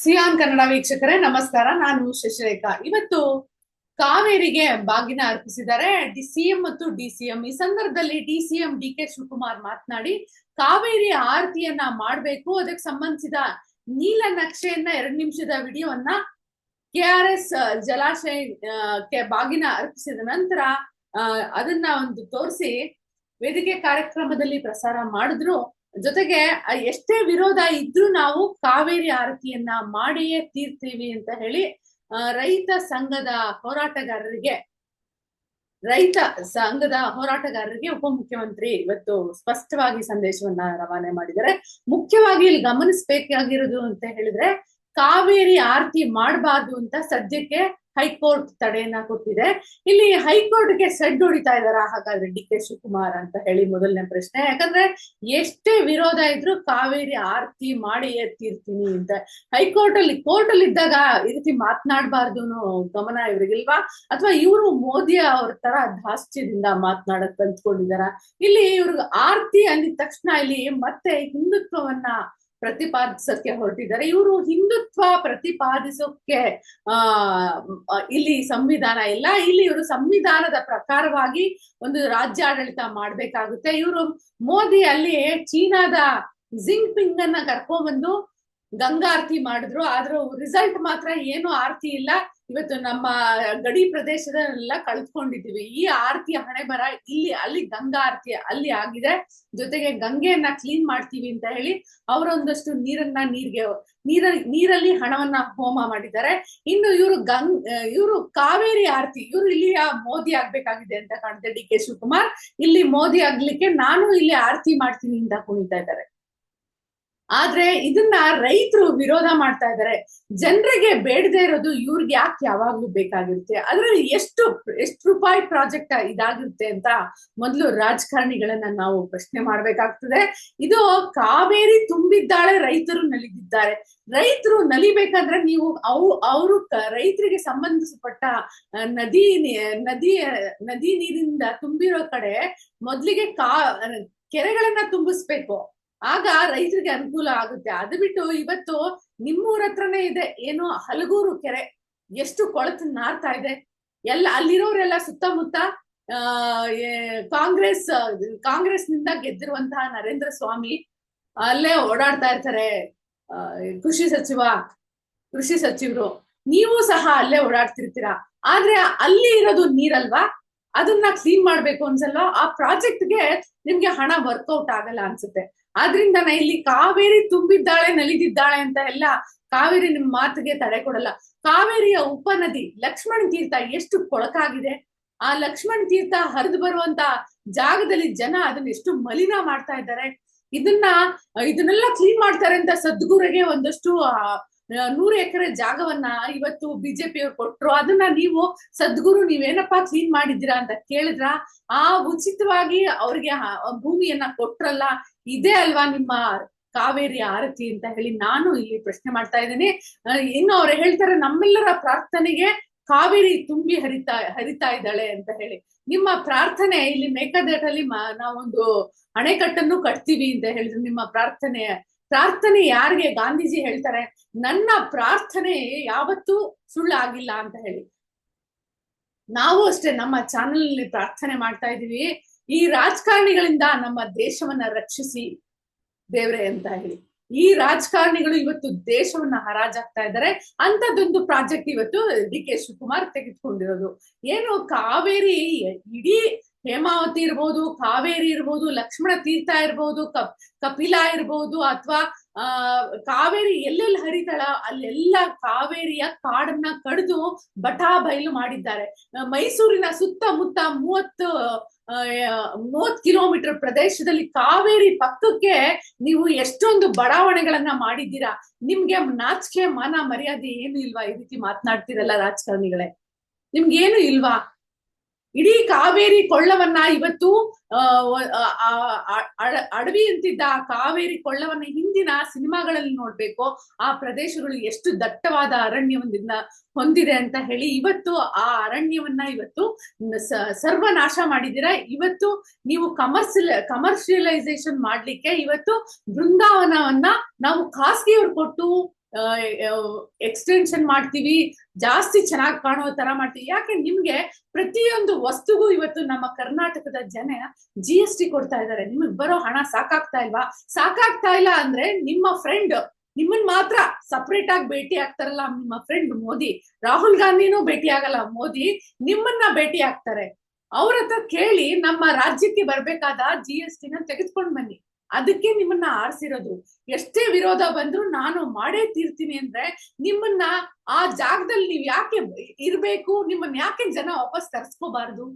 Xi'an Kannada ವೀಕ್ಷಕರೇ, ನಮಸ್ಕಾರ. ನಾನು ಶಶಿರೇಖಾ. ಇವತ್ತು ಕಾವೇರಿಗೆ ಬಾಗಿನ ಅರ್ಪಿಸಿದ್ದಾರೆ. ಡಿ ಸಿಎಂ ಮತ್ತು ಡಿ ಸಿಎಂ ಈ ಸಂದರ್ಭದಲ್ಲಿ D CM D K Shivakumar ಮಾತನಾಡಿ, ಕಾವೇರಿ ಆರತಿಯನ್ನ ಮಾಡಬೇಕು. ಅದಕ್ಕೆ ಸಂಬಂಧಿಸಿದ ನೀಲ ನಕ್ಷೆಯನ್ನ ಎರಡು ನಿಮಿಷದ ವಿಡಿಯೋವನ್ನ ಕೆ ಆರ್ ಎಸ್ ಜಲಾಶಯಕ್ಕೆ ಬಾಗಿನ ಅರ್ಪಿಸಿದ ನಂತರ ಅದನ್ನ ಒಂದು ತೋರಿಸಿ ವೇದಿಕೆ ಕಾರ್ಯಕ್ರಮದಲ್ಲಿ ಪ್ರಸಾರ ಮಾಡಿದ್ರು. ಜೊತೆಗೆ ಎಷ್ಟೇ ವಿರೋಧ ಇದ್ರೂ ನಾವು ಕಾವೇರಿ ಆರತಿಯನ್ನ ಮಾಡಿಯೇ ತೀರ್ತೀವಿ ಅಂತ ಹೇಳಿ ರೈತ ಸಂಘದ ಹೋರಾಟಗಾರರಿಗೆ, ರೈತ ಸಂಘದ ಹೋರಾಟಗಾರರಿಗೆ ಉಪಮುಖ್ಯಮಂತ್ರಿ ಇವತ್ತು ಸ್ಪಷ್ಟವಾಗಿ ಸಂದೇಶವನ್ನ ರವಾನೆ ಮಾಡಿದ್ದಾರೆ. ಮುಖ್ಯವಾಗಿ ಇಲ್ಲಿ ಗಮನಿಸಬೇಕಾಗಿರೋದು ಅಂತ ಹೇಳಿದ್ರೆ, ಕಾವೇರಿ ಆರತಿ ಮಾಡಬಾರ್ದು ಅಂತ ಸದ್ಯಕ್ಕೆ ಹೈಕೋರ್ಟ್ ತಡೆಯನ್ನ ಕೊಟ್ಟಿದೆ. ಇಲ್ಲಿ ಹೈಕೋರ್ಟ್ಗೆ ಸೆಡ್ ಹೊಡಿತಾ ಇದಾರ? ಹಾಗಾದ್ರೆ ಡಿ ಕೆ ಶಿವಕುಮಾರ್ ಅಂತ ಹೇಳಿ ಮೊದಲನೇ ಪ್ರಶ್ನೆ. ಯಾಕಂದ್ರೆ ಎಷ್ಟೇ ವಿರೋಧ ಇದ್ರು ಕಾವೇರಿ ಆರ್ತಿ ಮಾಡಿ ಎತ್ತಿರ್ತೀನಿ ಅಂತ. ಹೈಕೋರ್ಟ್ ಅಲ್ಲಿ ಕೋರ್ಟ್ ಅಲ್ಲಿ ಇದ್ದಾಗ ಈ ರೀತಿ ಮಾತನಾಡಬಾರ್ದು ಗಮನ ಇವ್ರಿಗಿಲ್ವಾ? ಅಥವಾ ಇವರು ಮೋದಿ ಅವ್ರ ತರ ಧಾಸ್ತ್ಯದಿಂದ ಮಾತನಾಡಕ್ ಕಲ್ತ್ಕೊಂಡಿದಾರ? ಇಲ್ಲಿ ಇವ್ರಿಗೆ ಆರ್ತಿ ಅಂದಿದ ತಕ್ಷಣ ಇಲ್ಲಿ ಮತ್ತೆ ಹಿಂದುತ್ವವನ್ನ ಪ್ರತಿಪಾದಿಸಕ್ಕೆ ಹೊರಟಿದ್ದಾರೆ. ಇವರು ಹಿಂದುತ್ವ ಪ್ರತಿಪಾದಿಸೋಕೆ, ಆ ಇಲ್ಲಿ ಸಂವಿಧಾನ ಇಲ್ಲ. ಇಲ್ಲಿ ಇವರು ಸಂವಿಧಾನದ ಪ್ರಕಾರವಾಗಿ ಒಂದು ರಾಜ್ಯಾಡಳಿತ ಮಾಡ್ಬೇಕಾಗುತ್ತೆ. ಇವರು ಮೋದಿ ಅಲ್ಲಿ ಚೀನಾದ ಜಿಂಗ್ ಪಿಂಗ್ ಅನ್ನ ಕರ್ಕೊಂಡ್ಬಂದು ಗಂಗಾ ಆರತಿ ಮಾಡಿದ್ರು, ಆದ್ರೂ ರಿಸಲ್ಟ್ ಮಾತ್ರ ಏನು ಆರತಿ ಇಲ್ಲ. ಇವತ್ತು ನಮ್ಮ ಗಡಿ ಪ್ರದೇಶದಲ್ಲೆಲ್ಲ ಕಳ್ಕೊಂಡಿದ್ದೀವಿ ಈ ಆರತಿಯ ಹಣೆ ಬರ ಇಲ್ಲಿ, ಅಲ್ಲಿ ಗಂಗಾ ಆರತಿ ಅಲ್ಲಿ ಆಗಿದೆ. ಜೊತೆಗೆ ಗಂಗೆಯನ್ನ ಕ್ಲೀನ್ ಮಾಡ್ತೀವಿ ಅಂತ ಹೇಳಿ ಅವರೊಂದಷ್ಟು ನೀರನ್ನ ನೀರ್ಗೆ, ನೀರ, ನೀರಲ್ಲಿ ಹಣವನ್ನ ಹೋಮ ಮಾಡಿದ್ದಾರೆ. ಇನ್ನು ಇವರು ಗಂಗ್ ಇವರು ಕಾವೇರಿ ಆರತಿ, ಇವರು ಇಲ್ಲಿ ಮೋದಿ ಆಗ್ಬೇಕಾಗಿದೆ ಅಂತ ಕಾಣುತ್ತೆ ಡಿ ಕೆ ಶಿವಕುಮಾರ್. ಇಲ್ಲಿ ಮೋದಿ ಆಗ್ಲಿಕ್ಕೆ ನಾನು ಇಲ್ಲಿ ಆರತಿ ಮಾಡ್ತೀನಿ ಅಂತ ಕುಣಿತಾ ಇದ್ದಾರೆ. ಆದ್ರೆ ಇದನ್ನ ರೈತರು ವಿರೋಧ ಮಾಡ್ತಾ ಇದ್ದಾರೆ ಜನರಿಗೆ ಬೇಡದೆ ಇರೋದು ಇವ್ರಿಗೆ ಯಾಕೆ ಯಾವಾಗ್ಲೂ ಬೇಕಾಗಿರುತ್ತೆ? ಅದ್ರಲ್ಲಿ ಎಷ್ಟು ಎಷ್ಟು ರೂಪಾಯಿ ಪ್ರಾಜೆಕ್ಟ್ ಇದಾಗಿರುತ್ತೆ ಅಂತ ಮೊದಲು ರಾಜಕಾರಣಿಗಳನ್ನ ನಾವು ಪ್ರಶ್ನೆ ಮಾಡ್ಬೇಕಾಗ್ತದೆ. ಇದು ಕಾವೇರಿ ತುಂಬಿದ್ದಾಳೆ ರೈತರು ನಲಿದಿದ್ದಾರೆ. ರೈತರು ನಲಿಬೇಕಂದ್ರೆ ನೀವು ಅವು, ಅವರು ರೈತರಿಗೆ ಸಂಬಂಧಿಸಪಟ್ಟ ನದಿ ನದಿ ನದಿ ನೀರಿಂದ ತುಂಬಿರೋ ಕಡೆ ಮೊದ್ಲಿಗೆ ಕಾ, ಕೆರೆಗಳನ್ನ ತುಂಬಿಸ್ಬೇಕು. ಆಗ ರೈತರಿಗೆ ಅನುಕೂಲ ಆಗುತ್ತೆ. ಅದು ಬಿಟ್ಟು ಇವತ್ತು ನಿಮ್ಮೂರ ಹತ್ರನೇ ಇದೆ, ಏನು ಹಲಗೂರು ಕೆರೆ, ಎಷ್ಟು ಕೊಳತು ನಾರ್ತಾ ಇದೆ. ಎಲ್ಲ ಅಲ್ಲಿರೋರೆಲ್ಲ ಸುತ್ತಮುತ್ತ, ಆ ಕಾಂಗ್ರೆಸ್ ಕಾಂಗ್ರೆಸ್ನಿಂದ ಗೆದ್ದಿರುವಂತಹ ನರೇಂದ್ರ ಸ್ವಾಮಿ, ಅಲ್ಲೇ ಓಡಾಡ್ತಾ ಇರ್ತಾರೆ. ಕೃಷಿ ಸಚಿವ, ಕೃಷಿ ಸಚಿವರು, ನೀವು ಸಹ ಅಲ್ಲೇ ಓಡಾಡ್ತಿರ್ತೀರಾ? ಆದ್ರೆ ಅಲ್ಲಿ ಇರೋದು ನೀರಲ್ವಾ? ಅದನ್ನ ಕ್ಲೀನ್ ಮಾಡ್ಬೇಕು ಅನ್ಸಲ್ವಾ? ಆ ಪ್ರಾಜೆಕ್ಟ್ಗೆ ನಿಮ್ಗೆ ಹಣ ವರ್ಕೌಟ್ ಆಗಲ್ಲ ಅನ್ಸುತ್ತೆ. ಆದ್ರಿಂದ ನಾ ಇಲ್ಲಿ ಕಾವೇರಿ ತುಂಬಿದ್ದಾಳೆ, ನಲಿದಿದ್ದಾಳೆ ಅಂತ ಎಲ್ಲ ಕಾವೇರಿ ನಿಮ್ ಮಾತಿಗೆ ತಡೆ ಕೊಡಲ್ಲ. ಕಾವೇರಿಯ ಉಪನದಿ ಲಕ್ಷ್ಮಣ ತೀರ್ಥ ಎಷ್ಟು ಕೊಳಕಾಗಿದೆ. ಆ ಲಕ್ಷ್ಮಣ ತೀರ್ಥ ಹರಿದು ಬರುವಂತ ಜಾಗದಲ್ಲಿ ಜನ ಅದನ್ನ ಎಷ್ಟು ಮಲಿನ ಮಾಡ್ತಾ ಇದ್ದಾರೆ. ಇದನ್ನ, ಇದನ್ನೆಲ್ಲ ಕ್ಲೀನ್ ಮಾಡ್ತಾರೆ ಅಂತ ಸದ್ಗುರಿಗೆ ಒಂದಷ್ಟು ನೂರು ಎಕರೆ ಜಾಗವನ್ನ ಇವತ್ತು ಬಿಜೆಪಿ ಅವ್ರು ಕೊಟ್ರು. ಅದನ್ನ ನೀವು ಸದ್ಗುರು ನೀವೇನಪ್ಪಾ ಕ್ಲೀನ್ ಮಾಡಿದ್ದೀರಾ ಅಂತ ಕೇಳಿದ್ರ. ಆ ಉಚಿತವಾಗಿ ಅವ್ರಿಗೆ ಭೂಮಿಯನ್ನ ಕೊಟ್ರಲ್ಲ. ಇದೇ ಅಲ್ವಾ ನಿಮ್ಮ ಕಾವೇರಿ ಆರತಿ ಅಂತ ಹೇಳಿ ನಾನು ಇಲ್ಲಿ ಪ್ರಶ್ನೆ ಮಾಡ್ತಾ ಇದ್ದೀನಿ. ಇನ್ನು ಅವ್ರು ಹೇಳ್ತಾರೆ ನಮ್ಮೆಲ್ಲರ ಪ್ರಾರ್ಥನೆಗೆ ಕಾವೇರಿ ತುಂಬಿ ಹರಿತಾ ಹರಿತಾ ಇದ್ದಾಳೆ ಅಂತ ಹೇಳಿ. ನಿಮ್ಮ ಪ್ರಾರ್ಥನೆ ಇಲ್ಲಿ ಮೇಕದಾಟಲ್ಲಿ ನಾವೊಂದು ಅಣೆಕಟ್ಟನ್ನು ಕಟ್ತೀವಿ ಅಂತ ಹೇಳಿದ್ರು. ನಿಮ್ಮ ಪ್ರಾರ್ಥನೆ ಪ್ರಾರ್ಥನೆ ಯಾರಿಗೆ ಗಾಂಧೀಜಿ ಹೇಳ್ತಾರೆ? ನನ್ನ ಪ್ರಾರ್ಥನೆ ಯಾವತ್ತೂ ಸುಳ್ಳಾಗಿಲ್ಲ ಅಂತ ಹೇಳಿ. ನಾವು ಅಷ್ಟೇ ನಮ್ಮ ಚಾನಲ್ ಪ್ರಾರ್ಥನೆ ಮಾಡ್ತಾ ಇದೀವಿ ಈ ರಾಜಕಾರಣಿಗಳಿಂದ ನಮ್ಮ ದೇಶವನ್ನ ರಕ್ಷಿಸಿ ದೇವ್ರೆ ಅಂತ ಹೇಳಿ. ಈ ರಾಜಕಾರಣಿಗಳು ಇವತ್ತು ದೇಶವನ್ನ ಹರಾಜಾಗ್ತಾ ಇದ್ದಾರೆ. ಅಂತದೊಂದು ಪ್ರಾಜೆಕ್ಟ್ ಇವತ್ತು ಡಿ ಕೆ ಶಿವಕುಮಾರ್ ತೆಗೆದುಕೊಂಡಿರೋದು. ಏನು ಕಾವೇರಿ ಇಡೀ ಹೇಮಾವತಿ ಇರ್ಬೋದು, ಕಾವೇರಿ ಇರ್ಬೋದು, ಲಕ್ಷ್ಮಣ ತೀರ್ಥ ಇರ್ಬೋದು, ಕಪ್, ಕಪಿಲ ಇರ್ಬೋದು ಅಥವಾ, ಆ, ಕಾವೇರಿ ಎಲ್ಲೆಲ್ಲಿ ಹರಿತಾಳ ಅಲ್ಲೆಲ್ಲ ಕಾವೇರಿಯ ಕಾಡನ್ನ ಕಡಿದು ಬಟಾ ಬಯಲು ಮಾಡಿದ್ದಾರೆ. ಮೈಸೂರಿನ ಸುತ್ತಮುತ್ತ ಮೂವತ್ತು ಮೂವತ್ ಕಿಲೋಮೀಟರ್ ಪ್ರದೇಶದಲ್ಲಿ ಕಾವೇರಿ ಪಕ್ಕಕ್ಕೆ ನೀವು ಎಷ್ಟೊಂದು ಬಡಾವಣೆಗಳನ್ನ ಮಾಡಿದ್ದೀರಾ? ನಿಮ್ಗೆ ನಾಚಿಕೆ, ಮಾನ, ಮರ್ಯಾದೆ ಏನು ಇಲ್ವಾ ಈ ರೀತಿ ಮಾತನಾಡ್ತಿರಲ್ಲ ರಾಜಕಾರಣಿಗಳೇ? ನಿಮ್ಗೇನು ಇಲ್ವಾ? ಇಡೀ ಕಾವೇರಿ ಕೊಳ್ಳವನ್ನ ಇವತ್ತು ಅಡವಿ ಅಂತಿದ್ದ ಆ ಕಾವೇರಿ ಕೊಳ್ಳವನ್ನ ಹಿಂದಿನ ಸಿನಿಮಾಗಳಲ್ಲಿ ನೋಡ್ಬೇಕು. ಆ ಪ್ರದೇಶಗಳು ಎಷ್ಟು ದಟ್ಟವಾದ ಅರಣ್ಯವನ್ನ ಹೊಂದಿದೆ ಅಂತ ಹೇಳಿ ಇವತ್ತು ಆ ಅರಣ್ಯವನ್ನ ಇವತ್ತು ಸರ್ವನಾಶ ಮಾಡಿದಿರ ಇವತ್ತು ನೀವು ಕಮರ್ಷಿಯಲ್ ಕಮರ್ಷಿಯಲೈಸೇಷನ್ ಮಾಡ್ಲಿಕ್ಕೆ ಇವತ್ತು ಬೃಂದಾವನವನ್ನ ನಾವು ಖಾಸಗಿಯವ್ರು ಕೊಟ್ಟು ಎಕ್ಸ್ಟೆನ್ಷನ್ ಮಾಡ್ತೀವಿ. ಜಾಸ್ತಿ ಚೆನ್ನಾಗಿ ಕಾಣೋ ತರ ಮಾಡ್ತೀವಿ. ಯಾಕೆ ನಿಮ್ಗೆ ಪ್ರತಿಯೊಂದು ವಸ್ತುಗೂ ಇವತ್ತು ನಮ್ಮ ಕರ್ನಾಟಕದ ಜನ ಜಿ ಎಸ್ ಟಿ ಕೊಡ್ತಾ ಇದ್ದಾರೆ ನಿಮಗ್ ಬರೋ ಹಣ ಸಾಕಾಗ್ತಾ ಇಲ್ವಾ? ಸಾಕಾಗ್ತಾ ಇಲ್ಲ ಅಂದ್ರೆ ನಿಮ್ಮ ಫ್ರೆಂಡ್ ನಿಮ್ಮನ್ ಮಾತ್ರ ಸಪ್ರೇಟ್ ಆಗಿ ಭೇಟಿ ಆಗ್ತಾರಲ್ಲ ನಿಮ್ಮ ಫ್ರೆಂಡ್ ಮೋದಿ. ರಾಹುಲ್ ಗಾಂಧಿನೂ ಭೇಟಿ ಆಗಲ್ಲ. ಮೋದಿ ನಿಮ್ಮನ್ನ ಭೇಟಿ ಆಗ್ತಾರೆ. ಅವ್ರ ಹತ್ರ ಕೇಳಿ ನಮ್ಮ ರಾಜ್ಯಕ್ಕೆ ಬರ್ಬೇಕಾದ ಜಿ ಎಸ್ ಟಿನ ತೆಗೆದುಕೊಂಡು ಬನ್ನಿ. ಅದಕ್ಕೆ ನಿಮ್ಮನ್ನ ಆರಿಸಿರೋದು. ಎಷ್ಟೇ ವಿರೋಧ ಬಂದ್ರು ನಾನು ಮಾಡೇ ತೀರ್ತೀನಿ ಅಂದ್ರೆ ನಿಮ್ಮನ್ನ ಆ ಜಾಗದಲ್ಲಿ ನೀವ್ ಯಾಕೆ ಇರ್ಬೇಕು? ನಿಮ್ಮನ್ನ ಯಾಕೆ ಜನ ವಾಪಸ್ ತರ್ಸ್ಕೋಬಾರ್ದು?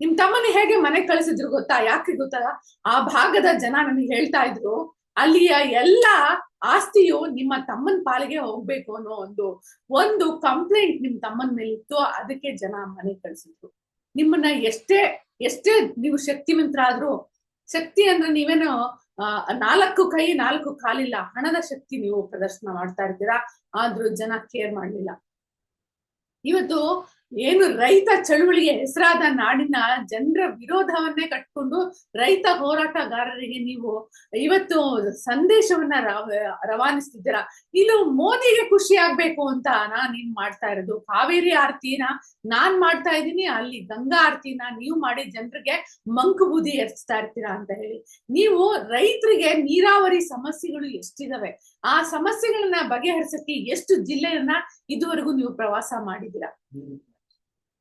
ನಿಮ್ ತಮ್ಮನ ಹೇಗೆ ಮನೆ ಕಳಿಸಿದ್ರು ಗೊತ್ತಾ? ಯಾಕೆ ಗೊತ್ತಾ? ಆ ಭಾಗದ ಜನ ನನಗೆ ಹೇಳ್ತಾ ಇದ್ರು, ಅಲ್ಲಿಯ ಎಲ್ಲ ಆಸ್ತಿಯು ನಿಮ್ಮ ತಮ್ಮನ ಪಾಲಿಗೆ ಹೋಗ್ಬೇಕು ಅನ್ನೋ ಒಂದು ಒಂದು ಕಂಪ್ಲೇಂಟ್ ನಿಮ್ ತಮ್ಮನ ಮೇಲಿತ್ತು ಅದಕ್ಕೆ ಜನ ಮನೆ ಕಳಿಸಿದ್ರು. ನಿಮ್ಮನ್ನ ಎಷ್ಟೇ ಎಷ್ಟೇ ನೀವು ಶಕ್ತಿವಂತರಾದ್ರೂ ಶಕ್ತಿ ಅಂದ್ರೆ ನೀವೇನು ನಾಲ್ಕು ಕೈ, ನಾಲ್ಕು ಕಾಲಿಲ್ಲ, ಹಣದ ಶಕ್ತಿ ನೀವು ಪ್ರದರ್ಶನ ಮಾಡ್ತಾ ಇರ್ತೀರಾ? ಆದ್ರೂ ಜನ ಕೇರ್ ಮಾಡ್ಲಿಲ್ಲ. ಇವತ್ತು ಏನು ರೈತ ಚಳುವಳಿಗೆ ಹೆಸರಾದ ನಾಡಿನ ಜನರ ವಿರೋಧವನ್ನೇ ಕಟ್ಕೊಂಡು ರೈತ ಹೋರಾಟಗಾರರಿಗೆ ನೀವು ಇವತ್ತು ಸಂದೇಶವನ್ನ ರವಾನಿಸ್ತಿದ್ದೀರಾ? ಇನ್ನು ಮೋದಿಗೆ ಖುಷಿ ಆಗ್ಬೇಕು ಅಂತ ನಾನ್ ನೀನ್ ಮಾಡ್ತಾ ಇರೋದು. ಕಾವೇರಿ ಆರತಿನ ನಾನ್ ಮಾಡ್ತಾ ಇದ್ದೀನಿ, ಅಲ್ಲಿ ಗಂಗಾ ಆರತಿನ ನೀವು ಮಾಡಿ ಜನರಿಗೆ ಮಂಕು ಬೂದಿ ಎರ್ಚ್ತಾ ಇರ್ತೀರಾ ಅಂತ ಹೇಳಿ. ನೀವು ರೈತರಿಗೆ ನೀರಾವರಿ ಸಮಸ್ಯೆಗಳು ಎಷ್ಟಿದಾವೆ? ಆ ಸಮಸ್ಯೆಗಳನ್ನ ಬಗೆಹರಿಸಕ್ಕೆ ಎಷ್ಟು ಜಿಲ್ಲೆಯನ್ನ ಇದುವರೆಗೂ ನೀವು ಪ್ರವಾಸ ಮಾಡಿದ್ದೀರಾ?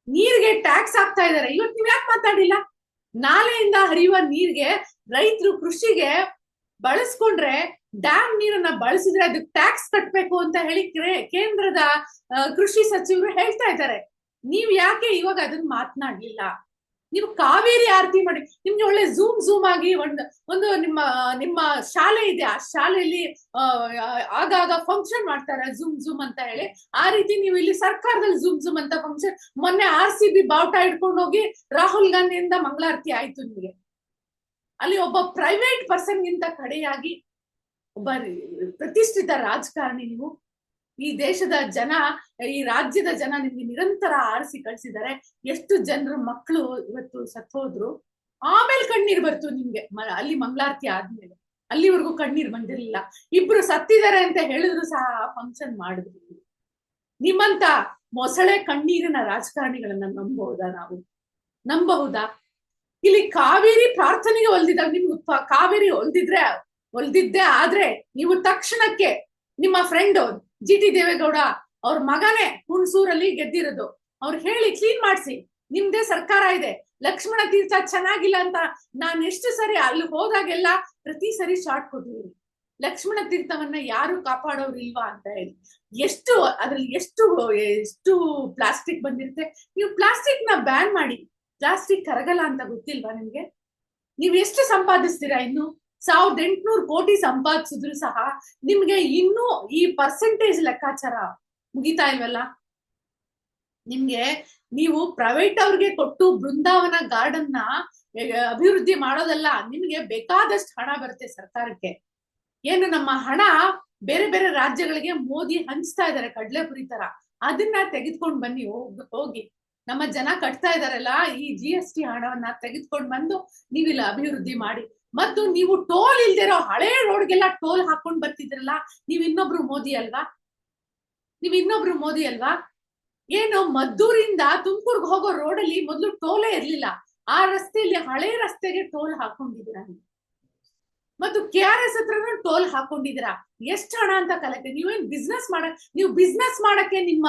ನೀರಿಗೆ ಟ್ಯಾಕ್ಸ್ ಆಗ್ತಾ ಇದಾರೆ ಇವತ್ತು ನೀವ್ ಯಾಕೆ ಮಾತಾಡಿಲ್ಲ ನಾಲೆಯಿಂದ ಹರಿಯುವ ನೀರ್ಗೆ ರೈತರು ಕೃಷಿಗೆ ಬಳಸ್ಕೊಂಡ್ರೆ ಡ್ಯಾಮ್ ನೀರನ್ನ ಬಳಸಿದ್ರೆ ಅದಕ್ಕೆ ಟ್ಯಾಕ್ಸ್ ಕಟ್ಬೇಕು ಅಂತ ಹೇಳಿ ಕೇಂದ್ರದ ಕೃಷಿ ಸಚಿವರು ಹೇಳ್ತಾ ಇದ್ದಾರೆ. ನೀವ್ ಯಾಕೆ ಇವಾಗ ಅದನ್ನ ಮಾತನಾಡ್ಲಿಲ್ಲ? ನೀವು ಕಾವೇರಿ ಆರತಿ ಮಾಡಿ, ನಿಮ್ಗೆ ಒಳ್ಳೆ ಝೂಮ್ ಝೂಮ್ ಆಗಿ ಒಂದು ಒಂದು ನಿಮ್ಮ ನಿಮ್ಮ ಶಾಲೆ ಇದೆ, ಆ ಶಾಲೆಯಲ್ಲಿ ಆಗಾಗ ಫಂಕ್ಷನ್ ಮಾಡ್ತಾರೆ ಝೂಮ್ ಝೂಮ್ ಅಂತ ಹೇಳಿ. ಆ ರೀತಿ ನೀವು ಇಲ್ಲಿ ಸರ್ಕಾರದಲ್ಲಿ ಝೂಮ್ ಝೂಮ್ ಅಂತ ಫಂಕ್ಷನ್ ಮೊನ್ನೆ ಆರ್ ಸಿ ಬಿ ಬಾವುಟ ಇಟ್ಕೊಂಡು ಹೋಗಿ ರಾಹುಲ್ ಗಾಂಧಿಯಿಂದ ಮಂಗಳಾರತಿ ಆಯ್ತು ನಿಮಗೆ. ಅಲ್ಲಿ ಒಬ್ಬ ಪ್ರೈವೇಟ್ ಪರ್ಸನ್ ಗಿಂತ ಕಡೆಯಾಗಿ ಒಬ್ಬ ಪ್ರತಿಷ್ಠಿತ ರಾಜಕಾರಣಿ ನೀವು ಈ ದೇಶದ ಜನ, ಈ ರಾಜ್ಯದ ಜನ ನಿಮ್ಗೆ ನಿರಂತರ ಆರಿಸಿ ಕಳ್ಸಿದ್ದಾರೆ. ಎಷ್ಟು ಜನರು ಮಕ್ಕಳು ಇವತ್ತು ಸತ್ತೋದ್ರು. ಆಮೇಲೆ ಕಣ್ಣೀರ್ ಬರ್ತು ನಿಮ್ಗೆ. ಅಲ್ಲಿ ಮಂಗಳಾರತಿ ಆದ್ಮೇಲೆ. ಅಲ್ಲಿವರೆಗೂ ಕಣ್ಣೀರ್ ಬಂದಿರ್ಲಿಲ್ಲ. ಇಬ್ರು ಸತ್ತಿದ್ದಾರೆ ಅಂತ ಹೇಳಿದ್ರು ಸಹ ಫಂಕ್ಷನ್ ಮಾಡಿದ್ರು ನಿಮ್ಮಂತ ಮೊಸಳೆ ಕಣ್ಣೀರಿನ ರಾಜಕಾರಣಿಗಳನ್ನ ನಂಬಹುದಾ ನಾವು? ನಂಬಹುದಾ ಇಲ್ಲಿ ಕಾವೇರಿ ಪ್ರಾರ್ಥನೆಗೆ ಒಲ್ದಿದಾಗ ನಿಮ್ಗೆ ಕಾವೇರಿ ಒಲ್ದಿದ್ರೆ, ಒಲ್ದಿದ್ದೆ ಆದ್ರೆ ನೀವು ತಕ್ಷಣಕ್ಕೆ ನಿಮ್ಮ ಫ್ರೆಂಡ್ ಜಿ ಟಿ ದೇವೇಗೌಡ ಅವ್ರ ಮಗನೇ ಹುಣಸೂರಲ್ಲಿ ಗೆದ್ದಿರೋದು. ಅವ್ರು ಹೇಳಿ ಕ್ಲೀನ್ ಮಾಡಿಸಿ. ನಿಮ್ದೇ ಸರ್ಕಾರ ಇದೆ. ಲಕ್ಷ್ಮಣ ತೀರ್ಥ ಚೆನ್ನಾಗಿಲ್ಲ ಅಂತ ನಾನ್ ಎಷ್ಟು ಸರಿ ಅಲ್ಲಿ ಹೋದಾಗೆಲ್ಲ ಪ್ರತಿ ಸರಿ ಶಾರ್ಟ್ ಕೊಟ್ಟಿದ್ದೀನಿ. ಲಕ್ಷ್ಮಣ ತೀರ್ಥವನ್ನ ಯಾರು ಕಾಪಾಡೋರು ಇಲ್ವಾ ಅಂತ ಹೇಳಿ. ಎಷ್ಟು ಅದ್ರಲ್ಲಿ ಎಷ್ಟು ಎಷ್ಟು ಪ್ಲಾಸ್ಟಿಕ್ ಬಂದಿರುತ್ತೆ? ನೀವು ಪ್ಲಾಸ್ಟಿಕ್ನ ಬ್ಯಾನ್ ಮಾಡಿ. ಪ್ಲಾಸ್ಟಿಕ್ ಕರಗಲ್ಲ ಅಂತ ಗೊತ್ತಿಲ್ವಾ ನಿಮ್ಗೆ? ನೀವು ಎಷ್ಟು ಸಂಪಾದಿಸ್ತೀರಾ ಇನ್ನು? ಸಾವಿರದ ಎಂಟುನೂರು ಕೋಟಿ ಸಂಪಾದಿಸಿದ್ರು ಸಹ ನಿಮ್ಗೆ ಇನ್ನೂ ಈ ಪರ್ಸೆಂಟೇಜ್ ಲೆಕ್ಕಾಚಾರ ಮುಗಿತಾ ಇಲ್ವಲ್ಲ? ನಿಮ್ಗೆ ನೀವು ಪ್ರೈವೇಟ್ ಅವ್ರಿಗೆ ಕೊಟ್ಟು ಬೃಂದಾವನ ಗಾರ್ಡನ್ನ ಅಭಿವೃದ್ಧಿ ಮಾಡೋದಲ್ಲ ನಿಮ್ಗೆ ಬೇಕಾದಷ್ಟು ಹಣ ಬರುತ್ತೆ ಸರ್ಕಾರಕ್ಕೆ. ಏನು ನಮ್ಮ ಹಣ ಬೇರೆ ಬೇರೆ ರಾಜ್ಯಗಳಿಗೆ ಮೋದಿ ಹಂಚ್ತಾ ಇದಾರೆ ಕಡ್ಲೆಪುರಿ ತರ. ಅದನ್ನ ತೆಗೆದ್ಕೊಂಡ್ ಬನ್ನಿ, ಹೋಗಿ ನಮ್ಮ ಜನ ಕಟ್ತಾ ಇದಾರಲ್ಲ, ಈ ಜಿ ಎಸ್ ಟಿ ಹಣವನ್ನ ತೆಗೆದ್ಕೊಂಡ್ ಬಂದು ನೀವಿಲ್ಲ ಅಭಿವೃದ್ಧಿ ಮಾಡಿ. ಮತ್ತು ನೀವು ಟೋಲ್ ಇಲ್ದಿರೋ ಹಳೆ ರೋಡ್ಗೆಲ್ಲ ಟೋಲ್ ಹಾಕೊಂಡ್ ಬರ್ತಿದ್ರಲ್ಲ, ನೀವ್ ಇನ್ನೊಬ್ರು ಮೋದಿ ಅಲ್ವಾ? ನೀವ್ ಇನ್ನೊಬ್ರು ಮೋದಿ ಅಲ್ವಾ? ಏನು ಮದ್ದೂರಿಂದ ತುಮಕೂರ್ಗ್ ಹೋಗೋ ರೋಡಲ್ಲಿ ಮೊದ್ಲು ಟೋಲೇ ಇರ್ಲಿಲ್ಲ. ಆ ರಸ್ತೆಯಲ್ಲಿ ಹಳೆ ರಸ್ತೆಗೆ ಟೋಲ್ ಹಾಕೊಂಡಿದ್ದೀರಾ ನೀವು? ಮತ್ತು ಕೆ ಆರ್ ಎಸ್ ಹತ್ರನೂ ಟೋಲ್ ಹಾಕೊಂಡಿದ್ದೀರಾ? ಎಷ್ಟು ಹಣ ಅಂತ ಕಲೆಕ್ಟ್ ನೀವೇನ್ ಬಿಸ್ನೆಸ್ ಮಾಡ, ನೀವು ಬಿಸ್ನೆಸ್ ಮಾಡಕ್ಕೆ ನಿಮ್ಮ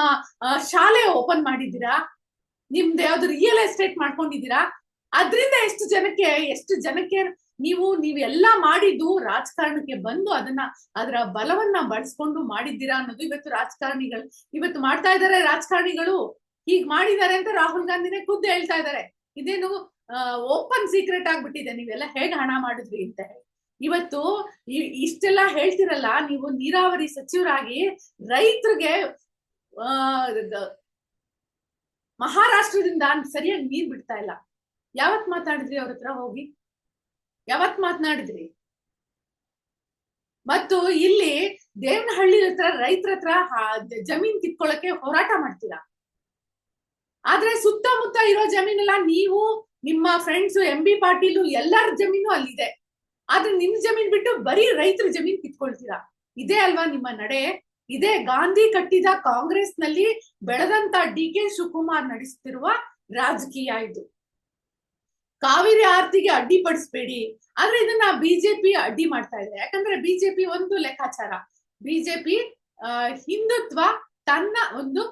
ಶಾಲೆ ಓಪನ್ ಮಾಡಿದ್ದೀರಾ? ನಿಮ್ದು ಯಾವ್ದು ರಿಯಲ್ ಎಸ್ಟೇಟ್ ಮಾಡ್ಕೊಂಡಿದ್ದೀರಾ? ಅದ್ರಿಂದ ಎಷ್ಟು ಜನಕ್ಕೆ ಎಷ್ಟು ಜನಕ್ಕೆ ನೀವು ನೀವೆಲ್ಲಾ ಮಾಡಿದ್ದು ರಾಜಕಾರಣಕ್ಕೆ ಬಂದು ಅದನ್ನ, ಅದರ ಬಲವನ್ನ ಬಳಸ್ಕೊಂಡು ಮಾಡಿದ್ದೀರಾ ಅನ್ನೋದು ಇವತ್ತು ರಾಜಕಾರಣಿಗಳು, ಇವತ್ತು ಮಾಡ್ತಾ ಇದ್ದಾರೆ ರಾಜಕಾರಣಿಗಳು. ಹೀಗ್ ಮಾಡಿದ್ದಾರೆ ಅಂತ ರಾಹುಲ್ ಗಾಂಧಿನೇ ಖುದ್ದು ಹೇಳ್ತಾ ಇದ್ದಾರೆ ಇದೇನು ಓಪನ್ ಸೀಕ್ರೆಟ್ ಆಗ್ಬಿಟ್ಟಿದೆ. ನೀವೆಲ್ಲ ಹೇಗೆ ಹಣ ಮಾಡಿದ್ರಿ ಅಂತ ಹೇಳಿ. ಇವತ್ತು ಇಷ್ಟೆಲ್ಲ ಹೇಳ್ತಿರಲ್ಲ, ನೀವು ನೀರಾವರಿ ಸಚಿವರಾಗಿ ರೈತರಿಗೆ, ಆ ಮಹಾರಾಷ್ಟ್ರದಿಂದ ಸರಿಯಾಗಿ ನೀರ್ ಬಿಡ್ತಾ ಇಲ್ಲ. ಯಾವತ್ ಮಾತಾಡಿದ್ರಿ ಅವ್ರ ಹತ್ರ ಹೋಗಿ? ಯಾವತ್ ಮಾತನಾಡಿದ್ರಿ? ಮತ್ತು ಇಲ್ಲಿ ದೇವನಹಳ್ಳಿ ಹತ್ರ ರೈತರ ಹತ್ರ ಜಮೀನ್ ಕಿತ್ಕೊಳ್ಳಕ್ಕೆ ಹೋರಾಟ ಮಾಡ್ತೀರಾ? ಆದ್ರೆ ಸುತ್ತಮುತ್ತ ಇರೋ ಜಮೀನೆಲ್ಲ ನೀವು, ನಿಮ್ಮ ಫ್ರೆಂಡ್ಸ್ ಎಂ ಬಿ ಪಾಟೀಲು ಎಲ್ಲರ ಜಮೀನು ಅಲ್ಲಿದೆ. ಆದ್ರೆ ನಿಮ್ ಜಮೀನ್ ಬಿಟ್ಟು ಬರೀ ರೈತರ ಜಮೀನ್ ಕಿತ್ಕೊಳ್ತೀರಾ? ಇದೇ ಅಲ್ವಾ ನಿಮ್ಮ ನಡೆ? ಇದೇ ಗಾಂಧಿ ಕಟ್ಟಿದ ಕಾಂಗ್ರೆಸ್ನಲ್ಲಿ ಬೆಳೆದಂತ ಡಿ ಕೆ ಶಿವಕುಮಾರ್ ನಡೆಸುತ್ತಿರುವ ರಾಜಕೀಯ ಇದು. ಕಾವೇರಿ ಆರ್ತಿಗೆ ಅಡ್ಡಿಪಡಿಸ್ಬೇಡಿ ಆದ್ರೆ ಇದನ್ನ ಬಿಜೆಪಿ ಅಡ್ಡಿ ಮಾಡ್ತಾ ಇದೆ. ಯಾಕಂದ್ರೆ ಬಿಜೆಪಿ ಒಂದು ಲೆಕ್ಕಾಚಾರ. ಬಿಜೆಪಿ ಹಿಂದುತ್ವ ತನ್ನ ಒಂದು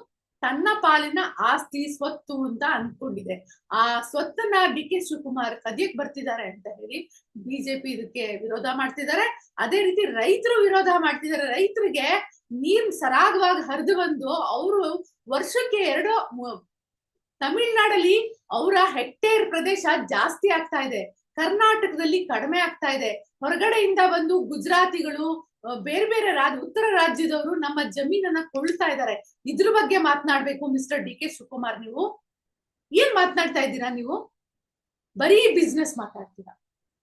ತನ್ನ ಪಾಲಿನ ಆಸ್ತಿ, ಸ್ವತ್ತು ಅಂತ ಅನ್ಕೊಂಡಿದೆ. ಆ ಸ್ವತ್ತನ್ನ ಡಿ ಕೆ ಶಿವಕುಮಾರ್ ಕದಿಯಕ್ ಬರ್ತಿದ್ದಾರೆ ಅಂತ ಹೇಳಿ ಬಿಜೆಪಿ ಇದಕ್ಕೆ ವಿರೋಧ ಮಾಡ್ತಿದ್ದಾರೆ. ಅದೇ ರೀತಿ ರೈತರು ವಿರೋಧ ಮಾಡ್ತಿದ್ದಾರೆ. ರೈತರಿಗೆ ನೀರ್ ಸರಾಗವಾಗಿ ಹರಿದು ಬಂದು ಅವರು ವರ್ಷಕ್ಕೆ ಎರಡು ತಮಿಳ್ನಾಡಲ್ಲಿ ಅವರ ಹೆಕ್ಟೇರ್ ಪ್ರದೇಶ ಜಾಸ್ತಿ ಆಗ್ತಾ ಇದೆ. ಕರ್ನಾಟಕದಲ್ಲಿ ಕಡಿಮೆ ಆಗ್ತಾ ಇದೆ. ಹೊರಗಡೆಯಿಂದ ಬಂದು ಗುಜರಾತಿಗಳು ಬೇರೆ ಬೇರೆ ರಾಜ್ಯ ಉತ್ತರ ರಾಜ್ಯದವರು ನಮ್ಮ ಜಮೀನನ್ನ ಕೊಳ್ತಾ ಇದ್ದಾರೆ. ಇದ್ರ ಬಗ್ಗೆ ಮಾತನಾಡ್ಬೇಕು ಮಿಸ್ಟರ್ ಡಿ ಕೆ ಶಿವಕುಮಾರ್ ನೀವು? ಏನ್ ಮಾತನಾಡ್ತಾ ಇದ್ದೀರಾ ನೀವು? ಬರೀ ಬಿಸ್ನೆಸ್ ಮಾತಾಡ್ತೀರಾ?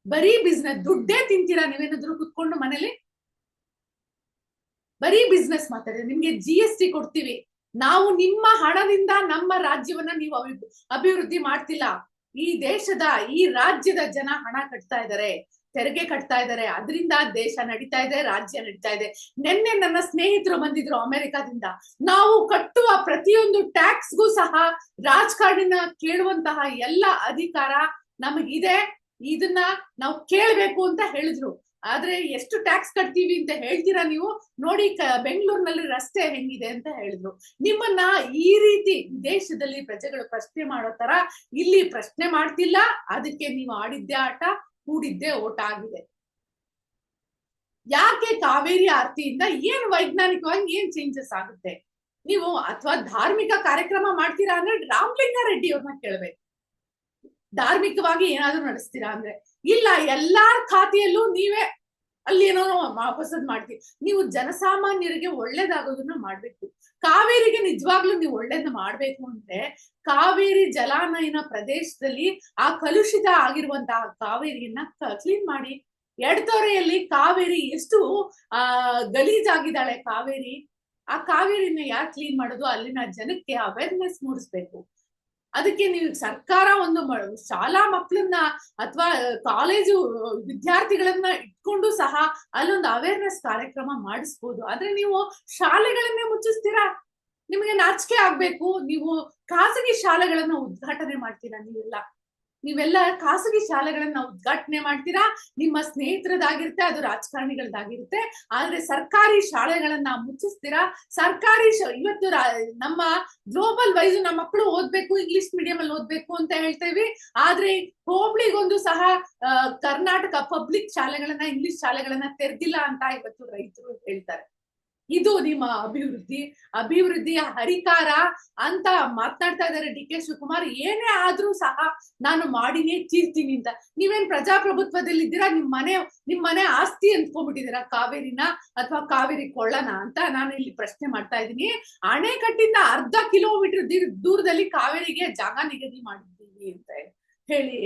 ಬರೀ ಬಿಸ್ನೆಸ್ ದುಡ್ಡೇ ತಿಂತೀರಾ ನೀವೇನಾದ್ರು ಕುತ್ಕೊಂಡು ಮನೇಲಿ? ಬರೀ ಬಿಸ್ನೆಸ್ ಮಾತಾಡಿದ್ರೆ ನಿಮ್ಗೆ ಜಿ ಎಸ್ ಟಿ ಕೊಡ್ತೀವಿ. ನಾವು ನಿಮ್ಮ ಹಣದಿಂದ ನಮ್ಮ ರಾಜ್ಯವನ್ನ ನೀವು ಅಭಿವೃದ್ಧಿ ಮಾಡ್ತಿಲ್ಲ. ಈ ದೇಶದ, ಈ ರಾಜ್ಯದ ಜನ ಹಣ ಕಟ್ತಾ ಇದ್ದಾರೆ ತೆರಿಗೆ ಕಟ್ತಾ ಇದ್ದಾರೆ ಅದರಿಂದ ದೇಶ ನಡೀತಾ ಇದೆ, ರಾಜ್ಯ ನಡೀತಾ ಇದೆ. ನಿನ್ನೆ ನನ್ನ ಸ್ನೇಹಿತರು ಬಂದಿದ್ರು ಅಮೆರಿಕಾದಿಂದ. ನಾವು ಕಟ್ಟುವ ಪ್ರತಿಯೊಂದು ಟ್ಯಾಕ್ಸ್ಗೂ ಸಹ ರಾಜಕಾರಣ ಕೇಳುವಂತಹ ಎಲ್ಲ ಅಧಿಕಾರ ನಮಗಿದೆ. ಇದನ್ನ ನಾವು ಕೇಳ್ಬೇಕು ಅಂತ ಹೇಳಿದ್ರು. ಆದ್ರೆ ಎಷ್ಟು ಟ್ಯಾಕ್ಸ್ ಕಟ್ತೀವಿ ಅಂತ ಹೇಳ್ತೀರಾ ನೀವು? ನೋಡಿ ಬೆಂಗಳೂರಿನಲ್ಲಿ ರಸ್ತೆ ಹೆಂಗಿದೆ ಅಂತ ಹೇಳಿದ್ರು. ನಿಮ್ಮನ್ನ ಈ ರೀತಿ ದೇಶದಲ್ಲಿ ಪ್ರಜೆಗಳು ಪ್ರಶ್ನೆ ಮಾಡೋ ತರ ಇಲ್ಲಿ ಪ್ರಶ್ನೆ ಮಾಡ್ತಿಲ್ಲ, ಅದಕ್ಕೆ ನೀವು ಆಡಿದ್ದೆ ಆಟ, ಕೂಡಿದ್ದೇ ಓಟ ಆಗಿದೆ. ಯಾಕೆ ಕಾವೇರಿ ಆರ್ತಿಯಿಂದ ಏನ್ ವೈಜ್ಞಾನಿಕವಾಗಿ ಏನ್ ಚೇಂಜಸ್ ಆಗುತ್ತೆ? ನೀವು ಅಥವಾ ಧಾರ್ಮಿಕ ಕಾರ್ಯಕ್ರಮ ಮಾಡ್ತೀರಾ ಅಂದ್ರೆ ರಾಮಲಿಂಗಾರೆಡ್ಡಿ ಅವ್ರನ್ನ ಕೇಳ್ಬೇಕು. ಧಾರ್ಮಿಕವಾಗಿ ಏನಾದ್ರೂ ನಡೆಸ್ತೀರಾ ಅಂದ್ರೆ ಇಲ್ಲ, ಎಲ್ಲಾರ ಖಾತೆಯಲ್ಲೂ ನೀವೇ ಅಲ್ಲಿ ಏನೋ ವಾಪಸ್ಸದ್ ಮಾಡ್ತೀವಿ ನೀವು ಜನಸಾಮಾನ್ಯರಿಗೆ ಒಳ್ಳೇದಾಗೋದನ್ನ ಮಾಡ್ಬೇಕು. ಕಾವೇರಿಗೆ ನಿಜವಾಗ್ಲೂ ನೀವು ಒಳ್ಳೇದ್ ಮಾಡ್ಬೇಕು ಅಂದ್ರೆ ಕಾವೇರಿ ಜಲಾನಯನ ಪ್ರದೇಶದಲ್ಲಿ ಆ ಕಲುಷಿತ ಆಗಿರುವಂತಹ ಕಾವೇರಿಯನ್ನ ಕ್ಲೀನ್ ಮಾಡಿ. ಎಡತೊರೆಯಲ್ಲಿ ಕಾವೇರಿ ಎಷ್ಟು, ಆ, ಗಲೀಜಾಗಿದ್ದಾಳೆ ಕಾವೇರಿ. ಆ ಕಾವೇರಿನ ಯಾರು ಕ್ಲೀನ್ ಮಾಡೋದು? ಅಲ್ಲಿನ ಜನಕ್ಕೆ ಅವೇರ್ನೆಸ್ ಮೂಡಿಸ್ಬೇಕು. ಅದಕ್ಕೆ ನೀವು ಸರ್ಕಾರ ಒಂದು ಶಾಲಾ ಮಕ್ಕಳನ್ನ ಅಥವಾ ಕಾಲೇಜು, ವಿದ್ಯಾರ್ಥಿಗಳನ್ನ ಇಟ್ಕೊಂಡು ಸಹ ಅಲ್ಲೊಂದು ಅವೇರ್ನೆಸ್ ಕಾರ್ಯಕ್ರಮ ಮಾಡಿಸ್ಬೋದು. ಆದ್ರೆ ನೀವು ಶಾಲೆಗಳನ್ನೇ ಮುಚ್ಚಿಸ್ತೀರಾ? ನಿಮಗೆ ನಾಚಿಕೆ ಆಗ್ಬೇಕು. ನೀವು ಖಾಸಗಿ ಶಾಲೆಗಳನ್ನ ಉದ್ಘಾಟನೆ ಮಾಡ್ತೀರಾ ನೀವೆಲ್ಲ? ನೀವೆಲ್ಲ ಖಾಸಗಿ ಶಾಲೆಗಳನ್ನ ಉದ್ಘಾಟನೆ ಮಾಡ್ತೀರಾ? ನಿಮ್ಮ ಸ್ನೇಹಿತರದಾಗಿರುತ್ತೆ ಅದು ರಾಜಕಾರಣಿಗಳದಾಗಿರುತ್ತೆ. ಆದ್ರೆ ಸರ್ಕಾರಿ ಶಾಲೆಗಳನ್ನ ಮುಚ್ಚಿಸ್ತೀರಾ? ಸರ್ಕಾರಿ ಇವತ್ತು ನಮ್ಮ ಗ್ಲೋಬಲ್ ವೈಸ್ ನಮ್ಮ ಮಕ್ಕಳು ಓದ್ಬೇಕು, ಇಂಗ್ಲಿಷ್ ಮೀಡಿಯಂ ಅಲ್ಲಿ ಓದ್ಬೇಕು ಅಂತ ಹೇಳ್ತೇವೆ. ಆದ್ರೆ ಹೋಬ್ಳಿಗೊಂದು ಸಹ ಕರ್ನಾಟಕ ಪಬ್ಲಿಕ್ ಶಾಲೆಗಳನ್ನ, ಇಂಗ್ಲಿಷ್ ಶಾಲೆಗಳನ್ನ ತೆರೆದಿಲ್ಲ ಅಂತ ಇವತ್ತು ರೈತರು ಹೇಳ್ತಾರೆ. ಇದು ನಿಮ್ಮ ಅಭಿವೃದ್ಧಿ. ಅಭಿವೃದ್ಧಿಯ ಹರಿಕಾರ ಅಂತ ಮಾತನಾಡ್ತಾ ಇದ್ದಾರೆ ಡಿ ಕೆ ಶಿವಕುಮಾರ್. ಏನೇ ಆದ್ರೂ ಸಹ ನಾನು ಮಾಡಿನೇ ತೀರ್ತೀನಿ ಅಂತ. ನೀವೇನ್ ಪ್ರಜಾಪ್ರಭುತ್ವದಲ್ಲಿ ಇದ್ದೀರಾ ನಿಮ್ ಮನೆ ನಿಮ್ ಮನೆ ಆಸ್ತಿ ಅಂದ್ಕೊಂಡ್ಬಿಟ್ಟಿದ್ದೀರಾ? ಕಾವೇರಿನ ಅಥವಾ ಕಾವೇರಿ ಕೊಳ್ಳನ ಅಂತ ನಾನು ಇಲ್ಲಿ ಪ್ರಶ್ನೆ ಮಾಡ್ತಾ ಇದ್ದೀನಿ. ಅಣೆಕಟ್ಟಿಂದ ಅರ್ಧ ಕಿಲೋಮೀಟರ್ ದೂರದಲ್ಲಿ ಕಾವೇರಿಗೆ ಜಾಗ ನಿಗದಿ ಮಾಡಿದ್ದೀವಿ ಅಂತ ಹೇಳಿ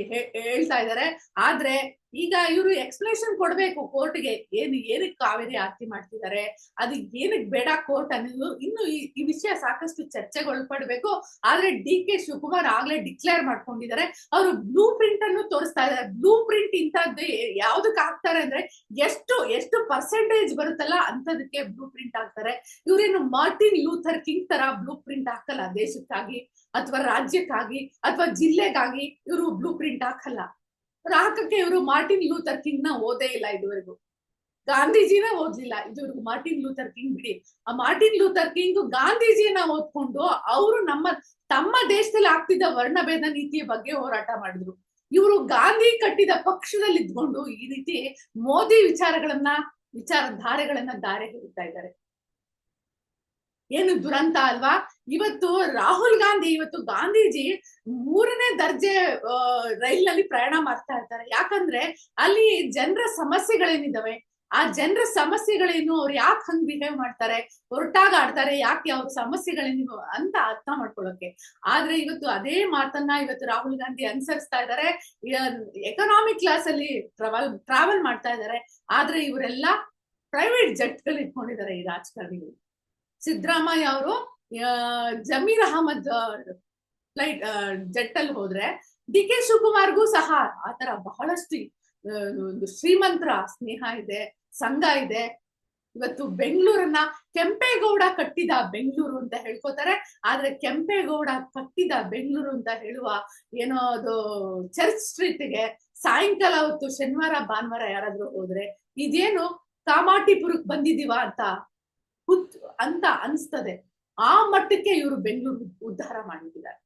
ಹೇಳ್ತಾ ಇದ್ದಾರೆ. ಆದ್ರೆ ಈಗ ಇವರು ಎಕ್ಸ್ಪ್ಲೇಷನ್ ಕೊಡ್ಬೇಕು ಕೋರ್ಟ್ಗೆ. ಏನು, ಏನಕ್ಕೆ ಕಾವೇರಿ ಆರ್ತಿ ಮಾಡ್ತಿದ್ದಾರೆ ಅದು ಏನಕ್ಕೆ ಬೇಡ ಕೋರ್ಟ್ ಅನ್ನೋದು ಇನ್ನು ಈ ವಿಷಯ ಸಾಕಷ್ಟು ಚರ್ಚೆಗೊಳಪಡ್ಬೇಕು. ಆದ್ರೆ ಡಿ ಕೆ ಶಿವಕುಮಾರ್ ಆಗ್ಲೇ ಡಿಕ್ಲೇರ್ ಮಾಡ್ಕೊಂಡಿದ್ದಾರೆ ಅವರು ಬ್ಲೂ ಪ್ರಿಂಟ್ ಅನ್ನು ತೋರಿಸ್ತಾ ಇದ್ದಾರೆ ಬ್ಲೂ ಪ್ರಿಂಟ್ ಇಂಥದ್ದು ಯಾವ್ದಕ್ಕೆ ಹಾಕ್ತಾರೆ ಅಂದ್ರೆ ಎಷ್ಟು ಎಷ್ಟು ಪರ್ಸೆಂಟೇಜ್ ಬರುತ್ತಲ್ಲ ಅಂತದಕ್ಕೆ ಬ್ಲೂ ಪ್ರಿಂಟ್ ಹಾಕ್ತಾರೆ. ಇವ್ರೇನು ಮಾರ್ಟಿನ್ ಲೂಥರ್ ಕಿಂಗ್ ತರ ಬ್ಲೂ ಪ್ರಿಂಟ್ ಹಾಕಲ್ಲ ದೇಶಕ್ಕಾಗಿ, ಅಥವಾ ರಾಜ್ಯಕ್ಕಾಗಿ, ಅಥವಾ ಜಿಲ್ಲೆಗಾಗಿ ಇವರು ಬ್ಲೂ ಪ್ರಿಂಟ್ ಹಾಕಲ್ಲ. ಹಾಕಕ್ಕೆ ಇವರು ಮಾರ್ಟಿನ್ ಲೂಥರ್ ಕಿಂಗ್ನ ಓದೇ ಇಲ್ಲ ಇದುವರೆಗೂ. ಗಾಂಧೀಜಿನ ಓದ್ಲಿಲ್ಲ. ಇದುವರೆಗೂ ಮಾರ್ಟಿನ್ ಲೂಥರ್ ಕಿಂಗ್ ಬಿಡಿ. ಆ ಮಾರ್ಟಿನ್ ಲೂಥರ್ ಕಿಂಗ್ ಗಾಂಧೀಜಿಯನ್ನ ಓದ್ಕೊಂಡು ಅವರು ನಮ್ಮ, ತಮ್ಮ ದೇಶದಲ್ಲಿ ಆಗ್ತಿದ್ದ ವರ್ಣಭೇದ ನೀತಿಯ ಬಗ್ಗೆ ಹೋರಾಟ ಮಾಡಿದ್ರು. ಇವರು ಗಾಂಧಿ ಕಟ್ಟಿದ ಪಕ್ಷದಲ್ಲಿ ಇದ್ಕೊಂಡು ಈ ರೀತಿ ಮೋದಿ ವಿಚಾರಗಳನ್ನ, ವಿಚಾರಧಾರೆಗಳನ್ನ ದಾರೆ ಹಿಡಿತಾ ಇದ್ದಾರೆ. ಏನು ದುರಂತ ಅಲ್ವಾ? ಇವತ್ತು ರಾಹುಲ್ ಗಾಂಧಿ, ಇವತ್ತು ಗಾಂಧೀಜಿ ಮೂರನೇ ದರ್ಜೆ ರೈಲಿನಲ್ಲಿ ಪ್ರಯಾಣ ಮಾಡ್ತಾ ಇರ್ತಾರೆ ಯಾಕಂದ್ರೆ ಅಲ್ಲಿ ಜನರ ಸಮಸ್ಯೆಗಳೇನಿದಾವೆ? ಆ ಜನರ ಸಮಸ್ಯೆಗಳೇನು ಅವ್ರು ಯಾಕೆ ಹಂಗ್ ಬಿಹೇವ್ ಮಾಡ್ತಾರೆ? ಹೊರಟಾಗ ಆಡ್ತಾರೆ, ಯಾಕೆ ಅವ್ರ ಸಮಸ್ಯೆಗಳೇನು ಅಂತ ಅರ್ಥ ಮಾಡ್ಕೊಳ್ಳೋಕೆ ಆದ್ರೆ ಇವತ್ತು ಅದೇ ಮಾತನ್ನ ಇವತ್ತು ರಾಹುಲ್ ಗಾಂಧಿ ಅನುಸರಿಸ್ತಾ ಇದ್ದಾರೆ. ಎಕನಾಮಿಕ್ ಕ್ಲಾಸ್ ಅಲ್ಲಿ ಟ್ರಾವೆಲ್ ಟ್ರಾವೆಲ್ ಮಾಡ್ತಾ ಇದ್ದಾರೆ. ಆದ್ರೆ ಇವರೆಲ್ಲ ಪ್ರೈವೇಟ್ ಜೆಟ್ಗಳು ಇಟ್ಕೊಂಡಿದ್ದಾರೆ ಈ ರಾಜಕಾರಣಿಗಳು. ಸಿದ್ದರಾಮಯ್ಯ ಅವರು ಜಮೀರ್ ಅಹಮದ್ ಫ್ಲೈಟ್ ಜೆಟ್ ಅಲ್ಲಿ ಹೋದ್ರೆ, ಡಿ ಕೆ ಶಿವಕುಮಾರ್ಗೂ ಸಹ ಆತರ ಬಹಳಷ್ಟು ಶ್ರೀಮಂತರ ಸ್ನೇಹ ಇದೆ, ಸಂಘ ಇದೆ. ಇವತ್ತು ಬೆಂಗಳೂರನ್ನ ಕೆಂಪೇಗೌಡ ಕಟ್ಟಿದ ಬೆಂಗಳೂರು ಅಂತ ಹೇಳ್ಕೊತಾರೆ. ಆದ್ರೆ ಕೆಂಪೇಗೌಡ ಕಟ್ಟಿದ ಬೆಂಗಳೂರು ಅಂತ ಹೇಳುವ ಏನೋ ಅದು ಚರ್ಚ್ ಸ್ಟ್ರೀಟ್ಗೆ ಸಾಯಂಕಾಲ ಹೊತ್ತು ಶನಿವಾರ ಭಾನುವಾರ ಯಾರಾದ್ರೂ ಹೋದ್ರೆ, ಇದೇನು ಕಾಮಾಟಿಪುರಕ್ ಬಂದಿದೀವ ಅಂತ ಅಂತ ಅನ್ಸ್ತದೆ. ಆ ಮಟ್ಟಕ್ಕೆ ಇವರು ಬೆಂಗಳೂರು ಉದ್ಧಾರ ಮಾಡಿದ್ದಾರೆ.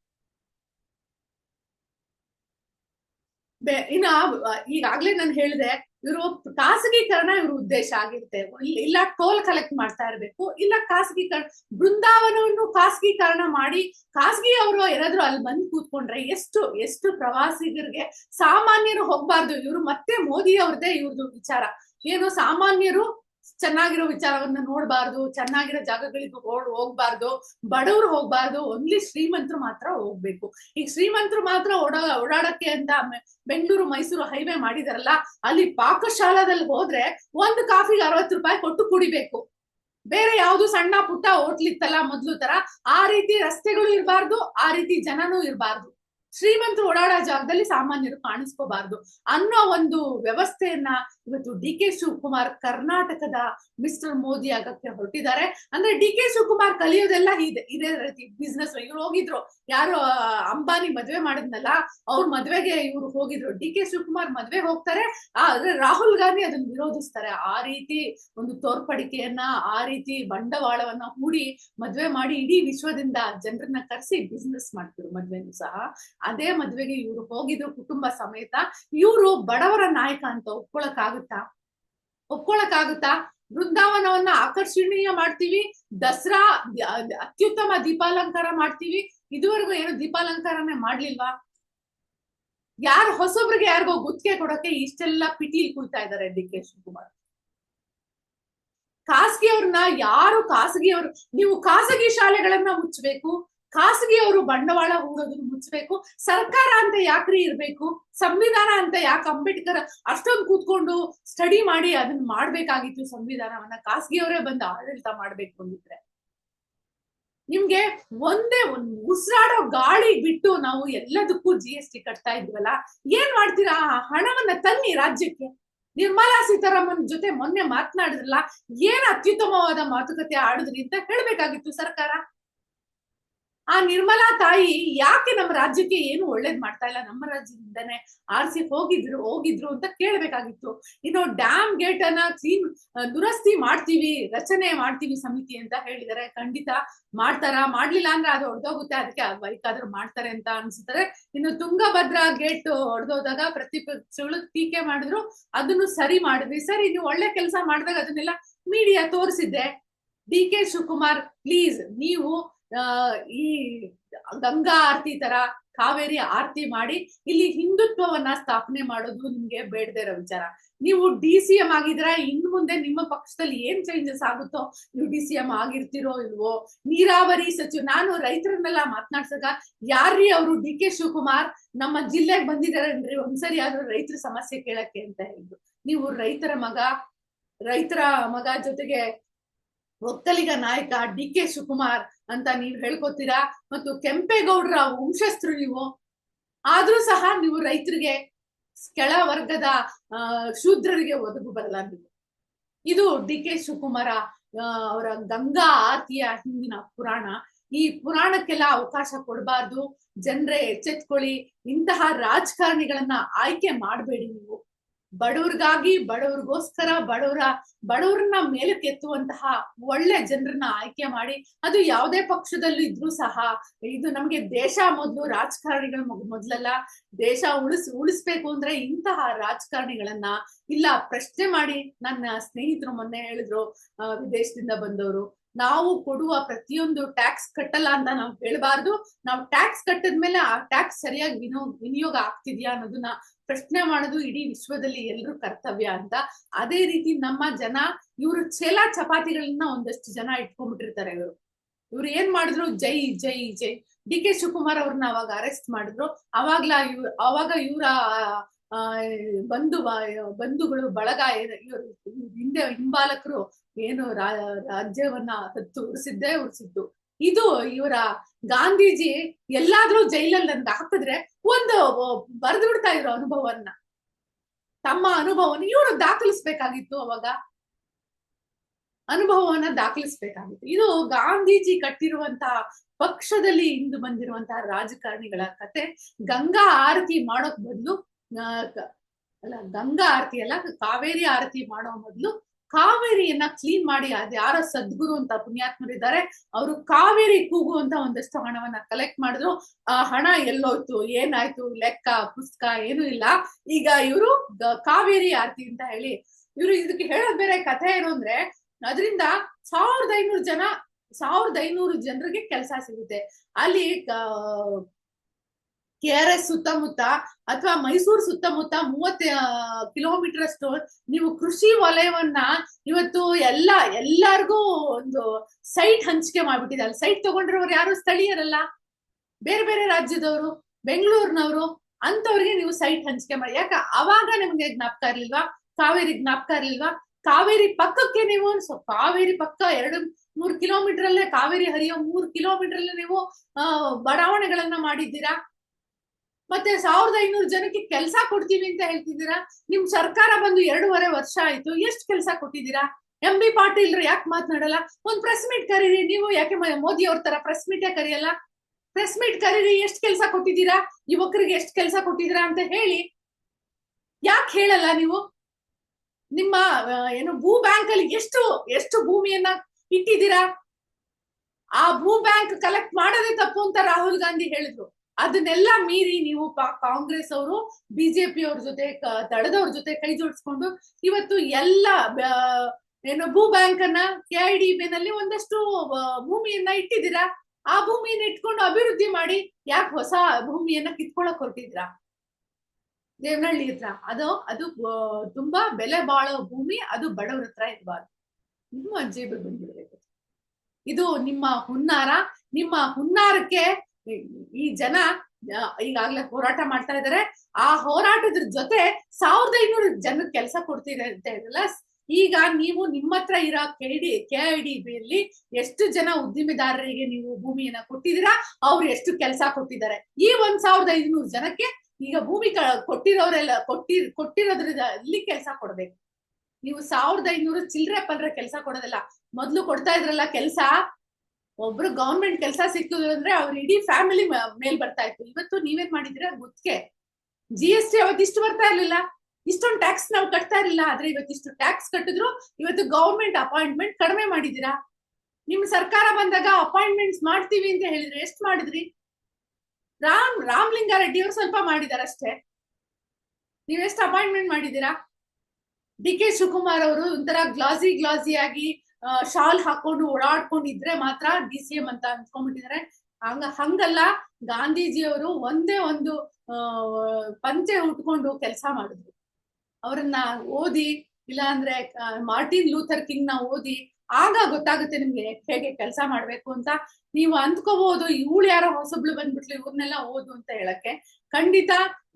ಇನ್ನ ಈಗಾಗ್ಲೇ ನಾನು ಹೇಳಿದೆ, ಇವರು ಖಾಸಗೀಕರಣ ಇವ್ರ ಉದ್ದೇಶ ಆಗಿರುತ್ತೆ. ಇಲ್ಲ- ಟೋಲ್ ಕಲೆಕ್ಟ್ ಮಾಡ್ತಾ ಇರ್ಬೇಕು, ಇಲ್ಲ ಖಾಸಗೀಕರಣ, ಬೃಂದಾವನವನ್ನು ಖಾಸಗೀಕರಣ ಮಾಡಿ ಖಾಸಗಿ ಅವರು ಏನಾದ್ರು ಅಲ್ಲಿ ಬಂದು ಕೂತ್ಕೊಂಡ್ರೆ ಎಷ್ಟು ಎಷ್ಟು ಪ್ರವಾಸಿಗರಿಗೆ ಸಾಮಾನ್ಯರು ಹೋಗ್ಬಾರ್ದು. ಇವರು ಮತ್ತೆ ಮೋದಿ ಅವ್ರದೇ ಇವ್ರದ್ದು ವಿಚಾರ. ಏನು ಸಾಮಾನ್ಯರು ಚೆನ್ನಾಗಿರೋ ವಿಚಾರವನ್ನ ನೋಡ್ಬಾರ್ದು, ಚೆನ್ನಾಗಿರೋ ಜಾಗಗಳಿಗೆ ಓಡ್, ಹೋಗ್ಬಾರ್ದು, ಬಡವ್ರು ಹೋಗ್ಬಾರ್ದು ಓನ್ಲಿ ಶ್ರೀಮಂತರು ಮಾತ್ರ ಹೋಗ್ಬೇಕು. ಈಗ ಶ್ರೀಮಂತರು ಮಾತ್ರ ಓಡಾ, ಓಡಾಡಕ್ಕೆ ಅಂತ ಬೆಂಗಳೂರು, ಮೈಸೂರು ಹೈವೇ ಮಾಡಿದಾರಲ್ಲ, ಅಲ್ಲಿ ಪಾಕಶಾಲಾದಲ್ಲಿ ಹೋದ್ರೆ ಒಂದು ಕಾಫಿಗೆ ಅರವತ್ತು ರೂಪಾಯಿ ಕೊಟ್ಟು ಕುಡಿಬೇಕು. ಬೇರೆ ಯಾವ್ದು ಸಣ್ಣ ಪುಟ್ಟ ಹೋಟ್ಲಿತ್ತಲ್ಲ ಮೊದ್ಲು ತರ, ಆ ರೀತಿ ರಸ್ತೆಗಳು ಇರಬಾರ್ದು, ಆ ರೀತಿ ಜನನೂ ಇರಬಾರ್ದು. ಶ್ರೀಮಂತರು ಓಡಾಡೋ ಜಾಗದಲ್ಲಿ ಸಾಮಾನ್ಯರು ಕಾಣಿಸ್ಕೋಬಾರ್ದು ಅನ್ನೋ ಒಂದು ವ್ಯವಸ್ಥೆಯನ್ನ ಇವತ್ತು ಡಿ ಕೆ ಶಿವಕುಮಾರ್ ಕರ್ನಾಟಕದ ಮಿಸ್ಟರ್ ಮೋದಿ ಆಗಕ್ಕೆ ಹೊರಟಿದ್ದಾರೆ. ಅಂದ್ರೆ ಡಿ ಕೆ ಶಿವಕುಮಾರ್ ಕಲಿಯೋದೆಲ್ಲ ಇದೆ ಇದೇ ರೀತಿ ಬಿಸ್ನೆಸ್ ಇವ್ರು ಹೋಗಿದ್ರು. ಯಾರು ಅಂಬಾನಿ ಮದ್ವೆ ಮಾಡಿದ್ನಲ್ಲ, ಅವ್ರ ಮದ್ವೆಗೆ ಇವ್ರು ಹೋಗಿದ್ರು. ಡಿ ಕೆ ಶಿವಕುಮಾರ್ ಮದ್ವೆ ಹೋಗ್ತಾರೆ, ಆದ್ರೆ ರಾಹುಲ್ ಗಾಂಧಿ ಅದನ್ನ ವಿರೋಧಿಸ್ತಾರೆ. ಆ ರೀತಿ ಒಂದು ತೋರ್ಪಡಿಕೆಯನ್ನ, ಆ ರೀತಿ ಬಂಡವಾಳವನ್ನ ಹೂಡಿ ಮದ್ವೆ ಮಾಡಿ ಇಡೀ ವಿಶ್ವದಿಂದ ಜನರನ್ನ ಕರೆಸಿ ಬಿಸ್ನೆಸ್ ಮಾಡ್ತಿದ್ರು ಮದ್ವೆನೂ ಸಹ. ಅದೇ ಮದ್ವೆಗೆ ಇವ್ರು ಹೋಗಿದ್ರು ಕುಟುಂಬ ಸಮೇತ, ಇವ್ರು ಬಡವರ ನಾಯಕ ಅಂತ ಒಪ್ಕೊಳಕ್ ಆಗುತ್ತಾ ಒಪ್ಕೊಳಕ್ ಆಗುತ್ತಾ ಬೃಂದಾವನವನ್ನ ಆಕರ್ಷಣೀಯ ಮಾಡ್ತೀವಿ, ದಸರಾ ಅತ್ಯುತ್ತಮ ದೀಪಾಲಂಕಾರ ಮಾಡ್ತೀವಿ, ಇದುವರೆಗೂ ಏನು ದೀಪಾಲಂಕಾರನೇ ಮಾಡ್ಲಿಲ್ವಾ? ಯಾರು, ಹೊಸೊಬ್ರಿಗೆ ಯಾರಿಗೋ ಗುತ್ತಿಗೆ ಕೊಡೋಕೆ ಇಷ್ಟೆಲ್ಲ ಪಿಟೀಲ್ ಕುಳ್ತಾ ಇದ್ದಾರೆ ಡಿ ಕೆ ಶಿವಕುಮಾರ್. ಖಾಸಗಿಯವ್ರನ್ನ ಯಾರು, ಖಾಸಗಿಯವರು, ನೀವು ಖಾಸಗಿ ಶಾಲೆಗಳನ್ನ ಮುಚ್ಚಬೇಕು ಖಾಸಗಿಯವರು ಬಂಡವಾಳ ಹೂಡೋದನ್ನು ಮುಚ್ಚಬೇಕು. ಸರ್ಕಾರ ಅಂತ ಯಾಕ್ರಿ ಇರ್ಬೇಕು? ಸಂವಿಧಾನ ಅಂತ ಯಾಕೆ ಅಂಬೇಡ್ಕರ್ ಅಷ್ಟೊಂದು ಕೂತ್ಕೊಂಡು ಸ್ಟಡಿ ಮಾಡಿ ಅದನ್ನ ಮಾಡ್ಬೇಕಾಗಿತ್ತು ಸಂವಿಧಾನವನ್ನ? ಖಾಸಗಿಯವರೇ ಬಂದು ಆಡಳಿತ ಮಾಡ್ಬೇಕು ಅಂದಿದ್ರೆ. ನಿಮ್ಗೆ ಒಂದೇ ಒಂದ್ ಉಸಿರಾಡೋ ಗಾಳಿ ಬಿಟ್ಟು ನಾವು ಎಲ್ಲದಕ್ಕೂ ಜಿ ಎಸ್ ಟಿ ಕಟ್ತಾ ಇದ್ವಲ್ಲ, ಏನ್ ಮಾಡ್ತೀರಾ? ಆ ಹಣವನ್ನ ತನ್ನಿ ರಾಜ್ಯಕ್ಕೆ. ನಿರ್ಮಲಾ ಸೀತಾರಾಮನ್ ಜೊತೆ ಮೊನ್ನೆ ಮಾತನಾಡಿದ್ರಲ್ಲ, ಏನ್ ಅತ್ಯುತ್ತಮವಾದ ಮಾತುಕತೆ ಆಡಿದ್ರಿ ಅಂತ ಹೇಳ್ಬೇಕಾಗಿತ್ತು ಸರ್ಕಾರ. ಆ ನಿರ್ಮಲಾ ತಾಯಿ ಯಾಕೆ ನಮ್ಮ ರಾಜ್ಯಕ್ಕೆ ಏನು ಒಳ್ಳೇದ್ ಮಾಡ್ತಾ ಇಲ್ಲ? ನಮ್ಮ ರಾಜ್ಯದಿಂದಾನೆ ಆರ್ಸಿ ಹೋಗಿದ್ರು ಹೋಗಿದ್ರು ಅಂತ ಕೇಳ್ಬೇಕಾಗಿತ್ತು. ಇನ್ನು ಡ್ಯಾಮ್ ಗೇಟ್ ಅನ್ನ ಕ್ಲೀನ್ ದುರಸ್ತಿ ಮಾಡ್ತೀವಿ, ರಚನೆ ಮಾಡ್ತೀವಿ ಸಮಿತಿ ಅಂತ ಹೇಳಿದಾರೆ ಖಂಡಿತ ಮಾಡ್ತಾರ? ಮಾಡ್ಲಿಲ್ಲ ಅಂದ್ರೆ ಅದು ಹೊಡೆದೋಗುತ್ತೆ ಅದಕ್ಕೆ ಬೈಕಾದ್ರೂ ಮಾಡ್ತಾರೆ ಅಂತ ಅನ್ಸುತ್ತಾರೆ ಇನ್ನು ತುಂಗಭದ್ರಾ ಗೇಟ್ ಹೊಡೆದೋದಾಗ ಪ್ರತಿಪಕ್ಷಗಳು ಟೀಕೆ ಮಾಡಿದ್ರು, ಅದನ್ನು ಸರಿ ಮಾಡಿದ್ವಿ. ಸರಿ, ನೀವು ಒಳ್ಳೆ ಕೆಲಸ ಮಾಡಿದಾಗ ಅದನ್ನೆಲ್ಲ ಮೀಡಿಯಾ ತೋರಿಸಿದ್ದೆ ಡಿ ಕೆ ಶಿವಕುಮಾರ್ ಪ್ಲೀಸ್ ನೀವು ಈ ಗಂಗಾ ಆರತಿ ತರ ಕಾವೇರಿ ಆರತಿ ಮಾಡಿ ಇಲ್ಲಿ ಹಿಂದುತ್ವವನ್ನ ಸ್ಥಾಪನೆ ಮಾಡೋದು ನಿಮ್ಗೆ ಬೇಡದೇ ಇರೋ ವಿಚಾರ. ನೀವು ಡಿ ಸಿ ಎಂ ಆಗಿದ್ರ ಇನ್ ಮುಂದೆ ನಿಮ್ಮ ಪಕ್ಷದಲ್ಲಿ ಏನ್ ಚೇಂಜಸ್ ಆಗುತ್ತೋ, ನೀವು ಡಿ ಸಿ ಎಂ ಆಗಿರ್ತಿರೋ ಇಲ್ವೋ, ನೀರಾವರಿ ಸಚಿವ, ನಾನು ರೈತರನ್ನೆಲ್ಲ ಮಾತನಾಡ್ಸಕ ಯಾರ್ರಿ ಅವರು ಡಿ ಕೆ ಶಿವಕುಮಾರ್? ನಮ್ಮ ಜಿಲ್ಲೆಗೆ ಬಂದಿದಾರೇನ್ರಿ ಒಂದ್ಸರಿ ಆದ್ರೂ ರೈತರ ಸಮಸ್ಯೆ ಕೇಳಕ್ಕೆ ಅಂತ ಹೇಳಿದ್ರು. ನೀವು ರೈತರ ಮಗ ರೈತರ ಮಗ ಜೊತೆಗೆ ಒಕ್ಕಲಿಗ ನಾಯಕ ಡಿ ಕೆ ಶಿವಕುಮಾರ್ ಅಂತ ನೀವು ಹೇಳ್ಕೊತೀರಾ? ಮತ್ತು ಕೆಂಪೇಗೌಡರ ವಂಶಸ್ಥರು ನೀವು. ಆದ್ರೂ ಸಹ ನೀವು ರೈತರಿಗೆ ಕೆಳ ವರ್ಗದ ಶೂದ್ರರಿಗೆ ಒದಗು ಬರಲ್ಲ ಇದು ಡಿ ಕೆ ಶಿವಕುಮಾರ ಅವರ ಗಂಗಾ ಆರತಿಯ ಹಿಂದಿನ ಪುರಾಣ. ಈ ಪುರಾಣಕ್ಕೆಲ್ಲ ಅವಕಾಶ ಕೊಡಬಾರ್ದು. ಜನರೇ ಎಚ್ಚೆತ್ಕೊಳ್ಳಿ. ಇಂತಹ ರಾಜಕಾರಣಿಗಳನ್ನ ಆಯ್ಕೆ ಮಾಡಬೇಡಿ ನೀವು. ಬಡವ್ರಿಗಾಗಿ ಬಡವ್ರಿಗೋಸ್ಕರ ಬಡವರ, ಬಡವ್ರನ್ನ ಮೇಲಕ್ಕೆತ್ತುವಂತಹ ಒಳ್ಳೆ ಜನರನ್ನ ಆಯ್ಕೆ ಮಾಡಿ, ಅದು ಯಾವುದೇ ಪಕ್ಷದಲ್ಲೂ ಇದ್ರೂ ಸಹ, ಇದು ನಮ್ಗೆ ದೇಶ ಮೊದಲು ರಾಜಕಾರಣಿಗಳ ಮೊದಲಲ್ಲ, ದೇಶ ಉಳಿಸ್, ಉಳಿಸ್ಬೇಕು ಅಂದ್ರೆ ಇಂತಹ ರಾಜಕಾರಣಿಗಳನ್ನ ಇಲ್ಲ ಪ್ರಶ್ನೆ ಮಾಡಿ ನನ್ನ ಸ್ನೇಹಿತರು ಮೊನ್ನೆ ಹೇಳಿದ್ರು ವಿದೇಶದಿಂದ ಬಂದವರು. ನಾವು ಕೊಡುವ ಪ್ರತಿಯೊಂದು ಟ್ಯಾಕ್ಸ್ ಕಟ್ಟಲ್ಲ ಅಂತ ನಾವು ಹೇಳಬಾರ್ದು. ನಾವು ಟ್ಯಾಕ್ಸ್ ಕಟ್ಟದ್ಮೇಲೆ ಆ ಟ್ಯಾಕ್ಸ್ ಸರಿಯಾಗಿ ವಿನೋ, ವಿನಿಯೋಗ ಆಗ್ತಿದ್ಯಾ ಅನ್ನೋದನ್ನ ಪ್ರಶ್ನೆ ಮಾಡೋದು ಇಡೀ ವಿಶ್ವದಲ್ಲಿ ಎಲ್ಲರೂ ಕರ್ತವ್ಯ ಅಂತ. ಅದೇ ರೀತಿ ನಮ್ಮ ಜನ, ಇವರು ಛೇಲಾ ಚಪಾತಿಗಳನ್ನ ಒಂದಷ್ಟು ಜನ ಇಟ್ಕೊಂಡ್ಬಿಟ್ಟಿರ್ತಾರೆ ಇವರು. ಇವ್ರು ಏನ್ ಮಾಡಿದ್ರು? ಜೈ ಜೈ ಜೈ. ಡಿ ಕೆ ಶಿವಕುಮಾರ್ ಅವ್ರನ್ನ ಅವಾಗ ಅರೆಸ್ಟ್ ಮಾಡಿದ್ರು. ಅವಾಗ್ಲ ಇವ್, ಅವಾಗ ಇವರ ಬಂಧು ಬ- ಬಂಧುಗಳು ಬಳಗ ಹಿಂದೆ ಹಿಂಬಾಲಕರು ಏನು ರಾಜ್ಯವನ್ನ ಉಳಿಸಿದ್ದೇ ಉಳಿಸಿದ್ದು. ಇದು ಇವರ ಗಾಂಧೀಜಿ ಎಲ್ಲಾದ್ರೂ ಜೈಲಲ್ಲಿ ನನ್ಗೆ ಹಾಕಿದ್ರೆ ಒಂದು ಬರೆದು ಬಿಡ್ತಾ ಇದ್ರು ಅನುಭವನ್ನ. ತಮ್ಮ ಅನುಭವನ ಇವರು ದಾಖಲಿಸ್ಬೇಕಾಗಿತ್ತು ಅವಾಗ. ಅನುಭವವನ್ನ ದಾಖಲಿಸ್ಬೇಕಾಗಿತ್ತು. ಇದು ಗಾಂಧೀಜಿ ಕಟ್ಟಿರುವಂತಹ ಪಕ್ಷದಲ್ಲಿ ಇಂದು ಬಂದಿರುವಂತಹ ರಾಜಕಾರಣಿಗಳ ಕತೆ. ಗಂಗಾ ಆರತಿ ಮಾಡೋಕ್ ಬದಲು ಅಲ್ಲ, ಗಂಗಾ ಆರತಿ ಅಲ್ಲ, ಕಾವೇರಿ ಆರತಿ ಮಾಡೋ ಮೊದಲು ಕಾವೇರಿಯನ್ನ ಕ್ಲೀನ್ ಮಾಡಿ ಅದ್ ಯಾರೋ ಸದ್ಗುರು ಅಂತ ಪುಣ್ಯಾತ್ಮರಿದ್ದಾರೆ ಅವರು ಕಾವೇರಿ ಕೂಗು ಅಂತ ಒಂದಷ್ಟು ಹಣವನ್ನ ಕಲೆಕ್ಟ್ ಮಾಡಿದ್ರು. ಆ ಹಣ ಎಲ್ಲೋಯ್ತು, ಏನಾಯ್ತು, ಲೆಕ್ಕ, ಪುಸ್ತಕ ಏನು ಇಲ್ಲ. ಈಗ ಇವರು ಕಾವೇರಿ ಆರತಿ ಅಂತ ಹೇಳಿ, ಇವರು ಇದಕ್ಕೆ ಹೇಳೋದ್ ಬೇರೆ ಕಥೆ ಏನು ಅಂದ್ರೆ, ಅದರಿಂದ ಸಾವಿರದ ಐನೂರು ಜನ, ಸಾವಿರದ ಐನೂರು ಜನರಿಗೆ ಕೆಲಸ ಸಿಗುತ್ತೆ. ಅಲ್ಲಿ ಕೆ ಆರ್ ಎಸ್ ಸುತ್ತಮುತ್ತ ಅಥವಾ ಮೈಸೂರು ಸುತ್ತಮುತ್ತ ಮೂವತ್ತ ಕಿಲೋಮೀಟರ್ ಅಷ್ಟು ನೀವು ಕೃಷಿ ವಲಯವನ್ನ ಇವತ್ತು ಎಲ್ಲ, ಎಲ್ಲಾರ್ಗೂ ಒಂದು ಸೈಟ್ ಹಂಚಿಕೆ ಮಾಡ್ಬಿಟ್ಟಿದ್ದಾರೆ ಸೈಟ್ ತಗೊಂಡಿರೋರು ಯಾರು? ಸ್ಥಳೀಯರಲ್ಲ. ಬೇರೆ ಬೇರೆ ರಾಜ್ಯದವರು, ಬೆಂಗಳೂರಿನವರು ಅಂತವ್ರಿಗೆ ನೀವು ಸೈಟ್ ಹಂಚಿಕೆ ಮಾಡಿ. ಯಾಕ? ಅವಾಗ ನಿಮ್ಗೆ ಜ್ಞಾಪಕ ಇರ್ಲಿಲ್ವಾ? ಕಾವೇರಿ ಜ್ಞಾಪಕ ಇರ್ಲಿಲ್ವಾ? ಕಾವೇರಿ ಪಕ್ಕಕ್ಕೆ ನೀವು ಕಾವೇರಿ ಪಕ್ಕ ಎರಡು, ಮೂರ್ ಕಿಲೋಮೀಟರ್ ಅಲ್ಲೇ ಕಾವೇರಿ ಹರಿಯೋ ಮೂರ್ ಕಿಲೋಮೀಟರ್ ಅಲ್ಲೇ ನೀವು ಬಡಾವಣೆಗಳನ್ನ ಮಾಡಿದ್ದೀರಾ? ಮತ್ತೆ ಸಾವಿರದ ಐನೂರು ಜನಕ್ಕೆ ಕೆಲಸ ಕೊಡ್ತೀವಿ ಅಂತ ಹೇಳ್ತಿದ್ದೀರಾ? ನಿಮ್ ಸರ್ಕಾರ ಬಂದು ಎರಡೂವರೆ ವರ್ಷ ಆಯ್ತು, ಎಷ್ಟು ಕೆಲಸ ಕೊಟ್ಟಿದ್ದೀರಾ? ಎಂ ಬಿ ಪಾಟೀಲ್ ಯಾಕೆ ಮಾತನಾಡಲ್ಲ? ಒಂದ್ ಪ್ರೆಸ್ ಮೀಟ್ ಕರೀರಿ, ನೀವು ಯಾಕೆ ಮೋದಿ ಅವ್ರ ತರ ಪ್ರೆಸ್ ಮೀಟೇ ಕರೆಯಲ್ಲ? ಪ್ರೆಸ್ ಮೀಟ್ ಕರೀರಿ, ಎಷ್ಟು ಕೆಲಸ ಕೊಟ್ಟಿದ್ದೀರಾ? ಯುವಕರಿಗೆ ಎಷ್ಟು ಕೆಲಸ ಕೊಟ್ಟಿದ್ದೀರಾ ಅಂತ ಹೇಳಿ. ಯಾಕೆ ಹೇಳಲ್ಲ ನೀವು? ನಿಮ್ಮ ಏನು ಭೂ ಬ್ಯಾಂಕ್ ಅಲ್ಲಿ ಎಷ್ಟು ಎಷ್ಟು ಭೂಮಿಯನ್ನ ಇಟ್ಟಿದ್ದೀರಾ? ಆ ಭೂ ಬ್ಯಾಂಕ್ ಕಲೆಕ್ಟ್ ಮಾಡೋದೇ ತಪ್ಪು ಅಂತ ರಾಹುಲ್ ಗಾಂಧಿ ಹೇಳಿದ್ರು. ಅದನ್ನೆಲ್ಲ ಮೀರಿ ನೀವು ಕಾಂಗ್ರೆಸ್ ಅವರು, ಬಿಜೆಪಿ ಅವ್ರ ಜೊತೆ ದಡದವ್ರ ಜೊತೆ ಕೈ ಜೋಡಿಸ್ಕೊಂಡು ಇವತ್ತು ಎಲ್ಲ ಏನು ಭೂ ಬ್ಯಾಂಕ್ ಅನ್ನ ಕೆ ಐ ಡಿ ನಲ್ಲಿ ಒಂದಷ್ಟು ಭೂಮಿಯನ್ನ ಇಟ್ಟಿದ್ದೀರಾ? ಆ ಭೂಮಿಯನ್ನ ಇಟ್ಕೊಂಡು ಅಭಿವೃದ್ಧಿ ಮಾಡಿ ಯಾಕೆ ಹೊಸ ಭೂಮಿಯನ್ನ ಕಿತ್ಕೊಳಕ್ ಹೊರಟಿದ್ರಾ ದೇವನಹಳ್ಳಿ ಹತ್ರ. ಅದು ಅದು ತುಂಬಾ ಬೆಲೆ ಬಾಳೋ ಭೂಮಿ, ಅದು ಬಡವ್ರ ಹತ್ರ ಇರಬಾರ್ದು. ನಿಮ್ಮ ಜೇಬಿಗೆ ಬಂದ್ಬಿಡ್ಬೇಕು. ಇದು ನಿಮ್ಮ ಹುನ್ನಾರ. ನಿಮ್ಮ ಹುನ್ನಾರಕ್ಕೆ ಈ ಜನ ಈಗಾಗ್ಲೇ ಹೋರಾಟ ಮಾಡ್ತಾ ಇದಾರೆ ಆ ಹೋರಾಟದ ಜೊತೆ ಸಾವಿರದ ಐನೂರು ಜನಕ್ಕೆ ಕೆಲಸ ಕೊಡ್ತೀರ ಅಂತ ಹೇಳಲ್ಲ ಈಗ ನೀವು ನಿಮ್ಮ ಹತ್ರ ಇರೋ K D K I D ಬಿಯಲ್ಲಿ ಎಷ್ಟು ಜನ ಉದ್ದಿಮೆದಾರರಿಗೆ ನೀವು ಭೂಮಿಯನ್ನ ಕೊಟ್ಟಿದ್ದೀರಾ? ಅವ್ರು ಎಷ್ಟು ಕೆಲಸ ಕೊಟ್ಟಿದ್ದಾರೆ? ಈ ಒಂದ್ ಸಾವಿರದ ಐನೂರು ಜನಕ್ಕೆ ಈಗ ಭೂಮಿ ಕೊಟ್ಟಿರೋರೆಲ್ಲ, ಕೊಟ್ಟಿ, ಕೊಟ್ಟಿರೋದ್ರಲ್ಲಿ ಕೆಲಸ ಕೊಡ್ಬೇಕು. ನೀವು ಸಾವಿರದ ಐನೂರು ಚಿಲ್ರೆ ಪಲ್ರೆ ಕೆಲಸ ಕೊಡೋದಿಲ್ಲ. ಮೊದ್ಲು ಕೊಡ್ತಾ ಇದ್ರಲ್ಲ ಕೆಲಸ? ಒಬ್ರು ಗವರ್ಮೆಂಟ್ ಕೆಲಸ ಸಿಕ್ಕಿದ್ರು ಅಂದ್ರೆ ಅವ್ರ ಇಡೀ ಫ್ಯಾಮಿಲಿ ಮೇಲ್ ಬರ್ತಾ ಇತ್ತು. ಇವತ್ತು ನೀವೇನ್ ಮಾಡಿದ್ರೆ ಗುತ್ತಿಗೆ. ಜಿ ಎಸ್ ಟಿ ಅವತ್ತಿಷ್ಟು ಬರ್ತಾ ಇರ್ಲಿಲ್ಲ. ಇಷ್ಟೊಂದು ಟ್ಯಾಕ್ಸ್ ನಾವು ಕಟ್ತಾ ಇರಲಿಲ್ಲ. ಆದ್ರೆ ಇವತ್ತಿಷ್ಟು ಟ್ಯಾಕ್ಸ್ ಕಟ್ಟಿದ್ರು. ಇವತ್ತು ಗವರ್ಮೆಂಟ್ ಅಪಾಯಿಂಟ್ಮೆಂಟ್ ಕಡಿಮೆ ಮಾಡಿದೀರಾ ನಿಮ್ ಸರ್ಕಾರ ಬಂದಾಗ ಅಪಾಯಿಂಟ್ಮೆಂಟ್ಸ್ ಮಾಡ್ತೀವಿ ಅಂತ ಹೇಳಿದ್ರೆ ಎಷ್ಟು ಮಾಡಿದ್ರಿ? ರಾಮ್ ರಾಮ್ಲಿಂಗಾರೆಡ್ಡಿ ಅವರು ಸ್ವಲ್ಪ ಮಾಡಿದಾರಷ್ಟೇ. ನೀವೆಷ್ಟು ಅಪಾಯಿಂಟ್ಮೆಂಟ್ ಮಾಡಿದೀರಾ ಡಿ ಕೆ ಶಿವಕುಮಾರ್ ಅವರು ಒಂಥರ ಗ್ಲಾಸಿ ಗ್ಲಾಸಿ ಆಗಿ ಶಾಲ್ ಹಾಕೊಂಡು ಓಡಾಡ್ಕೊಂಡಿದ್ರೆ ಮಾತ್ರ ಡಿ ಸಿ ಎಂ ಅಂತ ಅನ್ಕೊಂಡ್ಬಿಟ್ಟಿದ್ದಾರೆ ಹಂಗ, ಹಂಗಲ್ಲ, ಗಾಂಧೀಜಿಯವರು ಒಂದೇ ಒಂದು ಪಂಚೆ ಉಟ್ಕೊಂಡು ಕೆಲಸ ಮಾಡಿದ್ರು. ಅವರನ್ನ ಓದಿ, ಇಲ್ಲ ಅಂದ್ರೆ ಮಾರ್ಟಿನ್ ಲೂಥರ್ ಕಿಂಗ್ನ ಓದಿ, ಆಗ ಗೊತ್ತಾಗುತ್ತೆ ನಿಮ್ಗೆ ಹೇಗೆ ಕೆಲಸ ಮಾಡ್ಬೇಕು ಅಂತ. ನೀವು ಅಂದ್ಕೋಬಹುದು ಇವಳು ಯಾರೋ ಹೊಸಬ್ಳು ಬಂದ್ಬಿಟ್ಲು ಇವ್ರನ್ನೆಲ್ಲ ಓದು ಅಂತ ಹೇಳಕ್ಕೆ. ಖಂಡಿತ,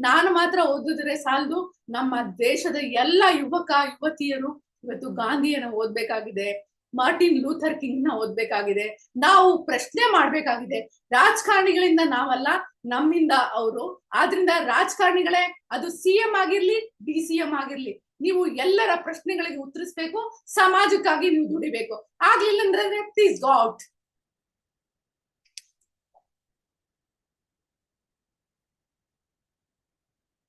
ನಾನು ಮಾತ್ರ ಓದಿದ್ರೆ ಸಾಲದು. ನಮ್ಮ ದೇಶದ ಎಲ್ಲ ಯುವಕ, ಯುವತಿಯರು ಇವತ್ತು ಗಾಂಧಿಯನ್ನು ಓದ್ಬೇಕಾಗಿದೆ. Martin Luther ಕಿಂಗ್ನ ಓದ್ಬೇಕಾಗಿದೆ. ನಾವು ಪ್ರಶ್ನೆ ಮಾಡ್ಬೇಕಾಗಿದೆ. ರಾಜಕಾರಣಿಗಳಿಂದ ನಾವಲ್ಲ, ನಮ್ಮಿಂದ ಅವರು. ಆದ್ರಿಂದ ರಾಜಕಾರಣಿಗಳೇ, ಅದು ಸಿ ಎಂ ಆಗಿರ್ಲಿ, ಡಿ ಸಿ ಎಂ ಆಗಿರ್ಲಿ, ನೀವು ಎಲ್ಲರ ಪ್ರಶ್ನೆಗಳಿಗೆ ಉತ್ತರಿಸ್ಬೇಕು, ಸಮಾಜಕ್ಕಾಗಿ ನೀವು ದುಡಿಬೇಕು. ಆಗ್ಲಿಲ್ಲ ಅಂದ್ರೆ ಪ್ಲೀಸ್ ಗಾಟ್